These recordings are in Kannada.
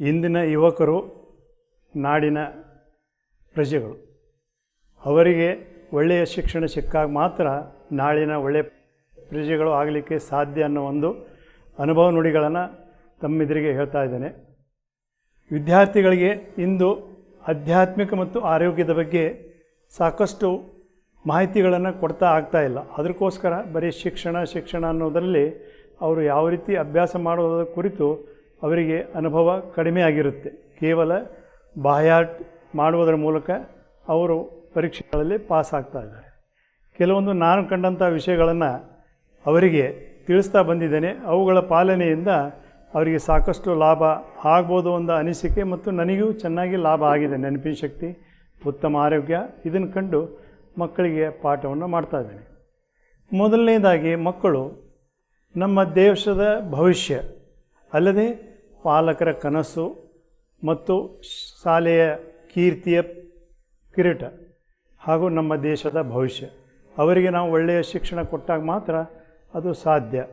ಇಂದಿನ ಯುವಕರು ನಾಡಿನ ಪ್ರಜೆಗಳು. ಅವರಿಗೆ ಒಳ್ಳೆಯ ಶಿಕ್ಷಣ ಸಿಕ್ಕಾಗ ಮಾತ್ರ ನಾಳಿನ ಒಳ್ಳೆಯ ಪ್ರಜೆಗಳು ಆಗಲಿಕ್ಕೆ ಸಾಧ್ಯ ಅನ್ನೋ ಒಂದು ಅನುಭವ ನುಡಿಗಳನ್ನು ತಮ್ಮೆದುರಿಗೆ ಹೇಳ್ತಾ ಇದ್ದೇನೆ. ವಿದ್ಯಾರ್ಥಿಗಳಿಗೆ ಇಂದು ಆಧ್ಯಾತ್ಮಿಕ ಮತ್ತು ಆರೋಗ್ಯದ ಬಗ್ಗೆ ಸಾಕಷ್ಟು ಮಾಹಿತಿಗಳನ್ನು ಕೊಡ್ತಾ ಆಗ್ತಾ ಇಲ್ಲ. ಅದಕ್ಕೋಸ್ಕರ ಬರೀ ಶಿಕ್ಷಣ ಶಿಕ್ಷಣ ಅನ್ನೋದರಲ್ಲಿ ಅವರು ಯಾವ ರೀತಿ ಅಭ್ಯಾಸ ಮಾಡೋದರ ಕುರಿತು ಅವರಿಗೆ ಅನುಭವ ಕಡಿಮೆ ಆಗಿರುತ್ತೆ. ಕೇವಲ ಬಾಯಾಟ್ ಮಾಡುವುದರ ಮೂಲಕ ಅವರು ಪರೀಕ್ಷೆಗಳಲ್ಲಿ ಪಾಸ್ ಆಗ್ತಾ ಇದ್ದಾರೆ. ಕೆಲವೊಂದು ನಾನು ಕಂಡಂಥ ವಿಷಯಗಳನ್ನು ಅವರಿಗೆ ತಿಳಿಸ್ತಾ ಬಂದಿದ್ದೇನೆ. ಅವುಗಳ ಪಾಲನೆಯಿಂದ ಅವರಿಗೆ ಸಾಕಷ್ಟು ಲಾಭ ಆಗ್ಬೋದು ಒಂದು ಅನಿಸಿಕೆ ಮತ್ತು ನನಗೂ ಚೆನ್ನಾಗಿ ಲಾಭ ಆಗಿದೆ. ನೆನಪಿನ ಶಕ್ತಿ, ಉತ್ತಮ ಆರೋಗ್ಯ, ಇದನ್ನು ಕಂಡು ಮಕ್ಕಳಿಗೆ ಪಾಠವನ್ನು ಮಾಡ್ತಾ ಇದ್ದೇನೆ. ಮೊದಲನೇದಾಗಿ ಮಕ್ಕಳು ನಮ್ಮ ದೇಶದ ಭವಿಷ್ಯ ಅಲ್ಲದೆ ಪಾಲಕರ ಕನಸು ಮತ್ತು ಶಾಲೆಯ ಕೀರ್ತಿಯ ಕಿರೀಟ ಹಾಗೂ ನಮ್ಮ ದೇಶದ ಭವಿಷ್ಯ. ಅವರಿಗೆ ನಾವು ಒಳ್ಳೆಯ ಶಿಕ್ಷಣ ಕೊಟ್ಟಾಗ ಮಾತ್ರ ಅದು ಸಾಧ್ಯ.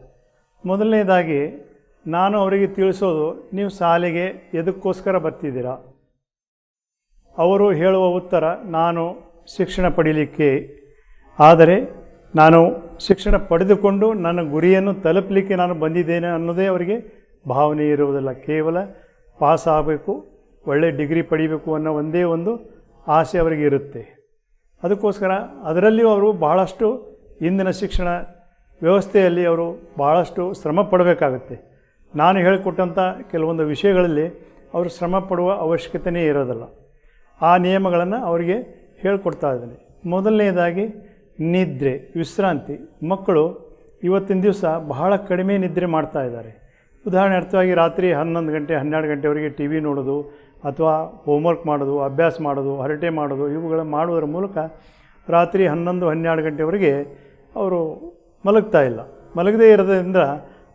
ಮೊದಲನೇದಾಗಿ, ನಾನು ಅವರಿಗೆ ತಿಳಿಸೋದು, ನೀವು ಶಾಲೆಗೆ ಎದಕ್ಕೋಸ್ಕರ ಬರ್ತಿದ್ದೀರಾ? ಅವರು ಹೇಳುವ ಉತ್ತರ, ನಾನು ಶಿಕ್ಷಣ ಪಡೀಲಿಕ್ಕೆ. ಆದರೆ, ನಾನು ಶಿಕ್ಷಣ ಪಡೆದುಕೊಂಡು ನನ್ನ ಗುರಿಯನ್ನು ತಲುಪಲಿಕ್ಕೆ ನಾನು ಬಂದಿದ್ದೇನೆ ಅನ್ನೋದೇ ಅವರಿಗೆ ಭಾವನೆ ಇರುವುದಿಲ್ಲ, ಕೇವಲ ಪಾಸ್ ಆಗಬೇಕು ಒಳ್ಳೆಯ ಡಿಗ್ರಿ ಪಡಿಬೇಕು ಅನ್ನೋ ಒಂದೇ ಒಂದು ಆಸೆ ಅವರಿಗೆ ಇರುತ್ತೆ. ಅದಕ್ಕೋಸ್ಕರ ಅದರಲ್ಲಿಯೂ ಅವರು ಬಹಳಷ್ಟು ಇಂದಿನ ಶಿಕ್ಷಣ ವ್ಯವಸ್ಥೆಯಲ್ಲಿ ಅವರು ಭಾಳಷ್ಟು ಶ್ರಮ ಪಡಬೇಕಾಗತ್ತೆ. ನಾನು ಹೇಳಿಕೊಟ್ಟಂಥ ಕೆಲವೊಂದು ವಿಷಯಗಳಲ್ಲಿ ಅವರು ಶ್ರಮ ಪಡುವ ಅವಶ್ಯಕತೆಯೇ ಇರೋದಿಲ್ಲ. ಆ ನಿಯಮಗಳನ್ನು ಅವರಿಗೆ ಹೇಳ್ಕೊಡ್ತಾ ಇದ್ದೀನಿ. ಮೊದಲನೇದಾಗಿ ನಿದ್ರೆ, ವಿಶ್ರಾಂತಿ. ಮಕ್ಕಳು ಇವತ್ತಿನ ದಿವಸ ಬಹಳ ಕಡಿಮೆ ನಿದ್ರೆ ಮಾಡ್ತಾ ಇದ್ದಾರೆ. ಉದಾಹರಣೆ ಅರ್ಥವಾಗಿ ರಾತ್ರಿ ಹನ್ನೊಂದು ಗಂಟೆ, ಹನ್ನೆರಡು ಗಂಟೆವರೆಗೆ ಟಿ ವಿ ನೋಡೋದು ಅಥವಾ ಹೋಮ್ವರ್ಕ್ ಮಾಡೋದು, ಅಭ್ಯಾಸ ಮಾಡೋದು, ಹರಟೆ ಮಾಡೋದು, ಇವುಗಳ ಮಾಡುವುದರ ಮೂಲಕ ರಾತ್ರಿ ಹನ್ನೊಂದು, ಹನ್ನೆರಡು ಗಂಟೆವರೆಗೆ ಅವರು ಮಲಗ್ತಾ ಇಲ್ಲ. ಮಲಗದೇ ಇರೋದ್ರಿಂದ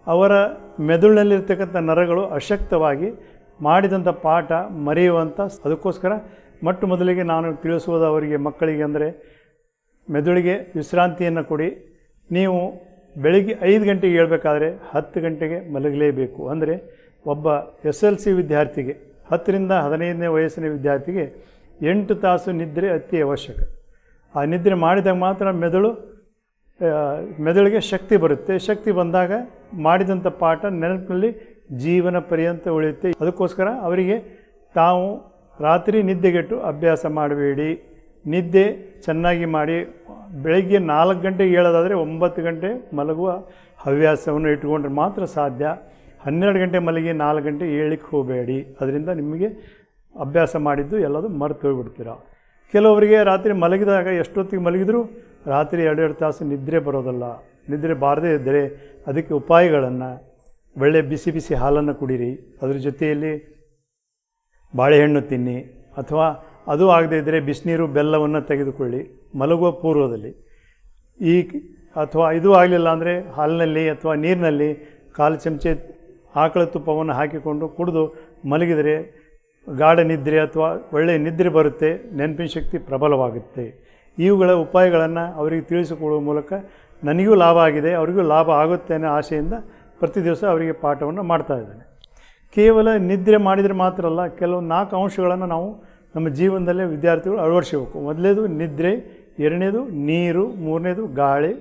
ಅವರ ಮೆದುಳಿನಲ್ಲಿರ್ತಕ್ಕಂಥ ನರಗಳು ಅಶಕ್ತವಾಗಿ ಮಾಡಿದಂಥ ಪಾಠ ಮರೆಯುವಂಥ ಅದಕ್ಕೋಸ್ಕರ ಮೊಟ್ಟ ಮೊದಲಿಗೆ ನಾನು ತಿಳಿಸುವುದು ಅವರಿಗೆ ಮಕ್ಕಳಿಗೆ ಅಂದರೆ ಮೆದುಳಿಗೆ ವಿಶ್ರಾಂತಿಯನ್ನು ಕೊಡಿ, ನೀವು ಬೆಳಿಗ್ಗೆ ಐದು ಗಂಟೆಗೆ ಹೇಳ್ಬೇಕಾದ್ರೆ ಹತ್ತು ಗಂಟೆಗೆ ಮಲಗಲೇಬೇಕು. ಅಂದರೆ ಒಬ್ಬ ಎಸ್ ಎಲ್ ಸಿ ವಿದ್ಯಾರ್ಥಿಗೆ, ಹತ್ತರಿಂದ ಹದಿನೈದನೇ ವಯಸ್ಸಿನ ವಿದ್ಯಾರ್ಥಿಗೆ ಎಂಟು ತಾಸು ನಿದ್ರೆ ಅತಿ ಅವಶ್ಯಕ. ಆ ನಿದ್ರೆ ಮಾಡಿದಾಗ ಮಾತ್ರ ಮೆದುಳು ಮೆದುಳಿಗೆ ಶಕ್ತಿ ಬರುತ್ತೆ. ಶಕ್ತಿ ಬಂದಾಗ ಮಾಡಿದಂಥ ಪಾಠ ನೆನಪಿನಲ್ಲಿ ಜೀವನ ಪರ್ಯಂತ ಉಳಿಯುತ್ತೆ. ಅದಕ್ಕೋಸ್ಕರ ಅವರಿಗೆ ತಾವು ರಾತ್ರಿ ನಿದ್ದೆಗೆಟ್ಟು ಅಭ್ಯಾಸ ಮಾಡಬೇಡಿ. ನಿದ್ದೆ ಚೆನ್ನಾಗಿ ಮಾಡಿ ಬೆಳಗ್ಗೆ ನಾಲ್ಕು ಗಂಟೆಗೆ ಹೇಳೋದಾದರೆ ಒಂಬತ್ತು ಗಂಟೆ ಮಲಗುವ ಹವ್ಯಾಸವನ್ನು ಇಟ್ಕೊಂಡ್ರೆ ಮಾತ್ರ ಸಾಧ್ಯ. ಹನ್ನೆರಡು ಗಂಟೆ ಮಲಗಿ ನಾಲ್ಕು ಗಂಟೆ ಏಳಕ್ಕೆ ಹೋಗಬೇಡಿ. ಅದರಿಂದ ನಿಮಗೆ ಅಭ್ಯಾಸ ಮಾಡಿದ್ದು ಎಲ್ಲದು ಮರೆತು ಹೋಗ್ಬಿಡ್ತೀರ. ಕೆಲವರಿಗೆ ರಾತ್ರಿ ಮಲಗಿದಾಗ ಎಷ್ಟೊತ್ತಿಗೆ ಮಲಗಿದ್ರು ರಾತ್ರಿ ಎರಡೆರಡು ತಾಸು ನಿದ್ರೆ ಬರೋದಲ್ಲ. ನಿದ್ರೆ ಬಾರದೇ ಇದ್ದರೆ ಅದಕ್ಕೆ ಉಪಾಯಗಳನ್ನು ಒಳ್ಳೆ ಬಿಸಿ ಬಿಸಿ ಹಾಲನ್ನು ಕುಡೀರಿ. ಅದ್ರ ಜೊತೆಯಲ್ಲಿ ಬಾಳೆಹಣ್ಣು ತಿನ್ನಿ ಅಥವಾ ಅದು ಆಗದೇ ಇದ್ದರೆ ಬಿಸಿನೀರು ಬೆಲ್ಲವನ್ನು ತೆಗೆದುಕೊಳ್ಳಿ. ಮಲಗುವ ಪೂರ್ವದಲ್ಲಿ. ಈ ಅಥವಾ ಇದು ಆಗಲಿಲ್ಲ ಅಂದರೆ ಹಾಲಿನಲ್ಲಿ ಅಥವಾ ನೀರಿನಲ್ಲಿ ಕಾಲು ಚಮಚೆ ಆಕಳ ತುಪ್ಪವನ್ನು ಹಾಕಿಕೊಂಡು ಕುಡಿದು ಮಲಗಿದರೆ ಗಾಢ ನಿದ್ರೆ ಅಥವಾ ಒಳ್ಳೆಯ ನಿದ್ರೆ ಬರುತ್ತೆ, ನೆನಪಿನ ಶಕ್ತಿ ಪ್ರಬಲವಾಗುತ್ತೆ. ಇವುಗಳ ಉಪಾಯಗಳನ್ನು ಅವರಿಗೆ ತಿಳಿಸಿಕೊಡುವ ಮೂಲಕ ನನಗೂ ಲಾಭ ಆಗಿದೆ, ಅವರಿಗೂ ಲಾಭ ಆಗುತ್ತೆ ಅನ್ನೋ ಆಸೆಯಿಂದ ಪ್ರತಿ ದಿವಸ ಅವರಿಗೆ ಪಾಠವನ್ನು ಮಾಡ್ತಾ ಇದ್ದೇನೆ. ಕೇವಲ ನಿದ್ರೆ ಮಾಡಿದರೆ ಮಾತ್ರ ಅಲ್ಲ, ಕೆಲವು ನಾಲ್ಕು ಅಂಶಗಳನ್ನು ನಾವು ನಮ್ಮ ಜೀವನದಲ್ಲೇ ವಿದ್ಯಾರ್ಥಿಗಳು ಅಳವಡಿಸಬೇಕು ಮೊದಲನೇದು ನಿದ್ರೆ, ಎರಡನೇದು ನೀರು, ಮೂರನೇದು ಗಾಳಿ,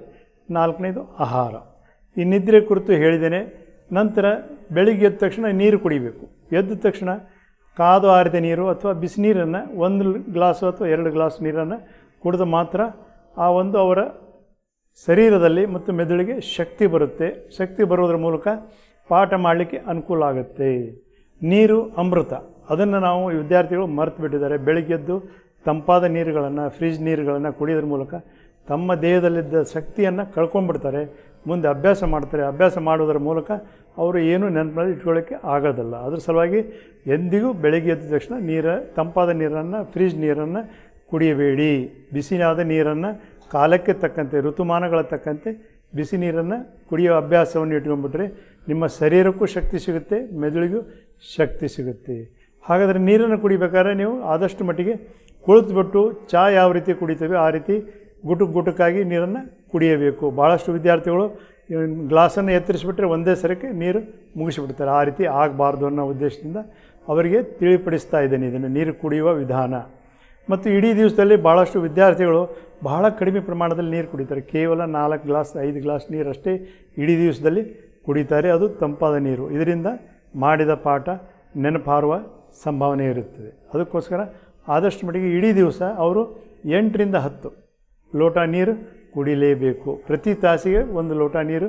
ನಾಲ್ಕನೇದು ಆಹಾರ. ಈ ನಿದ್ರೆ ಕುರಿತು ಹೇಳಿದ್ದೇನೆ, ನಂತರ ಬೆಳಿಗ್ಗೆ ಎದ್ದ ತಕ್ಷಣ ನೀರು ಕುಡಿಬೇಕು. ಎದ್ದ ತಕ್ಷಣ ಕಾದು ಆರಿದ ನೀರು ಅಥವಾ ಬಿಸಿನೀರನ್ನು ಒಂದು ಗ್ಲಾಸು ಅಥವಾ ಎರಡು ಗ್ಲಾಸ್ ನೀರನ್ನು ಕುಡಿದು ಮಾತ್ರ ಆ ಒಂದು ಅವರ ಶರೀರದಲ್ಲಿ ಮತ್ತು ಮೆದುಳಿಗೆ ಶಕ್ತಿ ಬರುತ್ತೆ. ಶಕ್ತಿ ಬರುವುದರ ಮೂಲಕ ಪಾಠ ಮಾಡಲಿಕ್ಕೆ ಅನುಕೂಲ ಆಗುತ್ತೆ. ನೀರು ಅಮೃತ. ಅದನ್ನು ನಾವು ವಿದ್ಯಾರ್ಥಿಗಳು ಮರೆತು ಬಿಟ್ಟಿದ್ದಾರೆ. ಬೆಳಿಗ್ಗೆದ್ದು ತಂಪಾದ ನೀರುಗಳನ್ನು ಫ್ರಿಜ್ ನೀರುಗಳನ್ನು ಕುಡಿಯೋದ್ರ ಮೂಲಕ ತಮ್ಮ ದೇಹದಲ್ಲಿದ್ದ ಶಕ್ತಿಯನ್ನು ಕಳ್ಕೊಂಡ್ಬಿಡ್ತಾರೆ. ಮುಂದೆ ಅಭ್ಯಾಸ ಮಾಡ್ತಾರೆ. ಅಭ್ಯಾಸ ಮಾಡೋದರ ಮೂಲಕ ಅವರು ಏನು ನೆನಪಿನಲ್ಲಿ ಇಟ್ಕೊಳ್ಳೋಕ್ಕೆ ಆಗೋದಿಲ್ಲ ಅದ್ರ ಸಲುವಾಗಿ ಎಂದಿಗೂ ಬೆಳಗ್ಗೆ ಎದ್ದ ತಕ್ಷಣ ನೀರು, ತಂಪಾದ ನೀರನ್ನು ಫ್ರಿಜ್ ನೀರನ್ನು ಕುಡಿಯಬೇಡಿ. ಬಿಸಿನಾದ ನೀರನ್ನು ಕಾಲಕ್ಕೆ ತಕ್ಕಂತೆ, ಋತುಮಾನಗಳ ತಕ್ಕಂತೆ ಬಿಸಿ ನೀರನ್ನು ಕುಡಿಯೋ ಅಭ್ಯಾಸವನ್ನು ಇಟ್ಕೊಂಡ್ಬಿಟ್ರೆ ನಿಮ್ಮ ಶರೀರಕ್ಕೂ ಶಕ್ತಿ ಸಿಗುತ್ತೆ, ಮೆದುಳಿಗೂ ಶಕ್ತಿ ಸಿಗುತ್ತೆ. ಹಾಗಾದರೆ ನೀರನ್ನು ಕುಡಿಬೇಕಾದ್ರೆ ನೀವು ಆದಷ್ಟು ಮಟ್ಟಿಗೆ ಕುಳಿತುಬಿಟ್ಟು ಚಹಾ ಯಾವ ರೀತಿ ಕುಡಿತೇವೆ ಆ ರೀತಿ ಗುಟುಕು ಗುಟುಕಾಗಿ ನೀರನ್ನು ಕುಡಿಯಬೇಕು. ಭಾಳಷ್ಟು ವಿದ್ಯಾರ್ಥಿಗಳು ಗ್ಲಾಸನ್ನು ಎತ್ತರಿಸಿಬಿಟ್ರೆ ಒಂದೇ ಸರಕ್ಕೆ ನೀರು ಮುಗಿಸಿಬಿಡ್ತಾರೆ. ಆ ರೀತಿ ಆಗಬಾರ್ದು ಅನ್ನೋ ಉದ್ದೇಶದಿಂದ ಅವರಿಗೆ ತಿಳಿಪಡಿಸ್ತಾ ಇದ್ದೇನೆ ಇದನ್ನು, ನೀರು ಕುಡಿಯುವ ವಿಧಾನ. ಮತ್ತು ಇಡೀ ದಿವಸದಲ್ಲಿ ಭಾಳಷ್ಟು ವಿದ್ಯಾರ್ಥಿಗಳು ಬಹಳ ಕಡಿಮೆ ಪ್ರಮಾಣದಲ್ಲಿ ನೀರು ಕುಡಿತಾರೆ. ಕೇವಲ ನಾಲ್ಕು ಗ್ಲಾಸ್, ಐದು ಗ್ಲಾಸ್ ನೀರಷ್ಟೇ ಇಡೀ ದಿವಸದಲ್ಲಿ ಕುಡಿತಾರೆ. ಅದು ತಂಪಾದ ನೀರು. ಇದರಿಂದ ಮಾಡಿದ ಪಾಠ ನೆನಪಾರುವ ಸಂಭಾವನೆ ಇರುತ್ತದೆ. ಅದಕ್ಕೋಸ್ಕರ ಆದಷ್ಟು ಮಟ್ಟಿಗೆ ಇಡೀ ದಿವಸ ಅವರು ಎಂಟರಿಂದ ಹತ್ತು ಲೋಟ ನೀರು ಕುಡಿಲೇಬೇಕು. ಪ್ರತಿ ತಾಸಿಗೆ ಒಂದು ಲೋಟ ನೀರು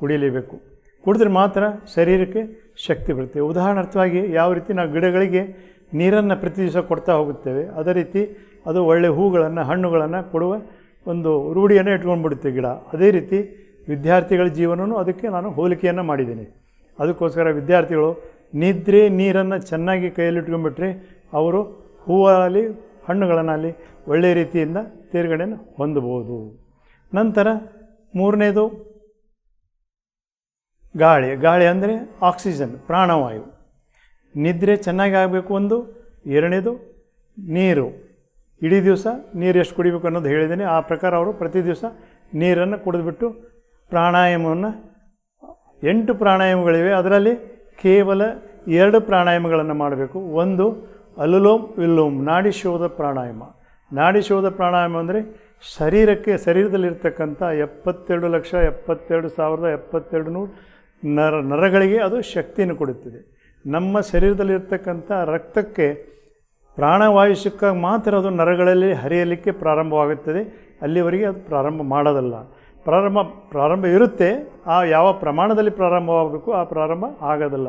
ಕುಡಿಲೇಬೇಕು. ಕುಡಿದ್ರೆ ಮಾತ್ರ ಶರೀರಕ್ಕೆ ಶಕ್ತಿ ಬರುತ್ತೆ. ಉದಾಹರಣಾರ್ಥವಾಗಿ ಯಾವ ರೀತಿ ನಾವು ಗಿಡಗಳಿಗೆ ನೀರನ್ನು ಪ್ರತಿ ದಿವಸ ಕೊಡ್ತಾ ಹೋಗುತ್ತೇವೆ, ಅದೇ ರೀತಿ ಅದು ಒಳ್ಳೆಯ ಹೂಗಳನ್ನು, ಹಣ್ಣುಗಳನ್ನು ಕೊಡುವ ಒಂದು ರೂಢಿಯನ್ನು ಇಟ್ಕೊಂಡ್ಬಿಡುತ್ತೆ ಗಿಡ. ಅದೇ ರೀತಿ ವಿದ್ಯಾರ್ಥಿಗಳ ಜೀವನವೂ ಅದಕ್ಕೆ ನಾನು ಹೋಲಿಕೆಯನ್ನು ಮಾಡಿದ್ದೀನಿ. ಅದಕ್ಕೋಸ್ಕರ ವಿದ್ಯಾರ್ಥಿಗಳು ನಿದ್ರೆ ನೀರನ್ನು ಚೆನ್ನಾಗಿ ಕೈಯಲ್ಲಿಟ್ಕೊಂಡ್ಬಿಟ್ರೆ ಅವರು ಹೂವಲ್ಲಿ ಹಣ್ಣುಗಳನ್ನಾಗಲಿ ಒಳ್ಳೆಯ ರೀತಿಯಿಂದ ತೇರ್ಗಡೆಯನ್ನು ಹೊಂದಬಹುದು. ನಂತರ ಮೂರನೇದು ಗಾಳಿ. ಗಾಳಿ ಅಂದರೆ ಆಕ್ಸಿಜನ್, ಪ್ರಾಣವಾಯು. ನಿದ್ರೆ ಚೆನ್ನಾಗಿ ಆಗಬೇಕು ಒಂದು. ಎರಡನೇದು ನೀರು. ಇಡೀ ದಿವಸ ನೀರು ಎಷ್ಟು ಕುಡಿಬೇಕು ಅನ್ನೋದು ಹೇಳಿದ್ದೀನಿ. ಆ ಪ್ರಕಾರ ಅವರು ಪ್ರತಿ ದಿವಸ ನೀರನ್ನು ಕುಡಿದ್ಬಿಟ್ಟು ಪ್ರಾಣಾಯಾಮವನ್ನು, ಎಂಟು ಪ್ರಾಣಾಯಾಮಗಳಿವೆ. ಅದರಲ್ಲಿ ಕೇವಲ ಎರಡು ಪ್ರಾಣಾಯಾಮಗಳನ್ನು ಮಾಡಬೇಕು. ಒಂದು ಅಲುಲೋಮ್ ವಿಲೋಮ್ ನಾಡಿ ಶೋಧ ಪ್ರಾಣಾಯಾಮ. ನಾಡಿ ಶೋಧ ಪ್ರಾಣಾಯಾಮ ಅಂದರೆ ಶರೀರಕ್ಕೆ, ಶರೀರದಲ್ಲಿರ್ತಕ್ಕಂಥ ಎಪ್ಪತ್ತೆರಡು ಲಕ್ಷ, ಎಪ್ಪತ್ತೆರಡು ಸಾವಿರದ ಎಪ್ಪತ್ತೆರಡು ನೂರು ನರ, ನರಗಳಿಗೆ ಅದು ಶಕ್ತಿಯನ್ನು ಕೊಡುತ್ತದೆ. ನಮ್ಮ ಶರೀರದಲ್ಲಿರ್ತಕ್ಕಂಥ ರಕ್ತಕ್ಕೆ ಪ್ರಾಣವಾಯು ಸಿಕ್ಕಾಗ ಮಾತ್ರ ಅದು ನರಗಳಲ್ಲಿ ಹರಿಯಲಿಕ್ಕೆ ಪ್ರಾರಂಭವಾಗುತ್ತದೆ. ಅಲ್ಲಿವರೆಗೆ ಅದು ಪ್ರಾರಂಭ ಮಾಡೋದಲ್ಲ. ಪ್ರಾರಂಭ ಪ್ರಾರಂಭ ಇರುತ್ತೆ. ಆ ಯಾವ ಪ್ರಮಾಣದಲ್ಲಿ ಪ್ರಾರಂಭವಾಗಬೇಕು, ಆ ಪ್ರಾರಂಭ ಆಗೋದಿಲ್ಲ.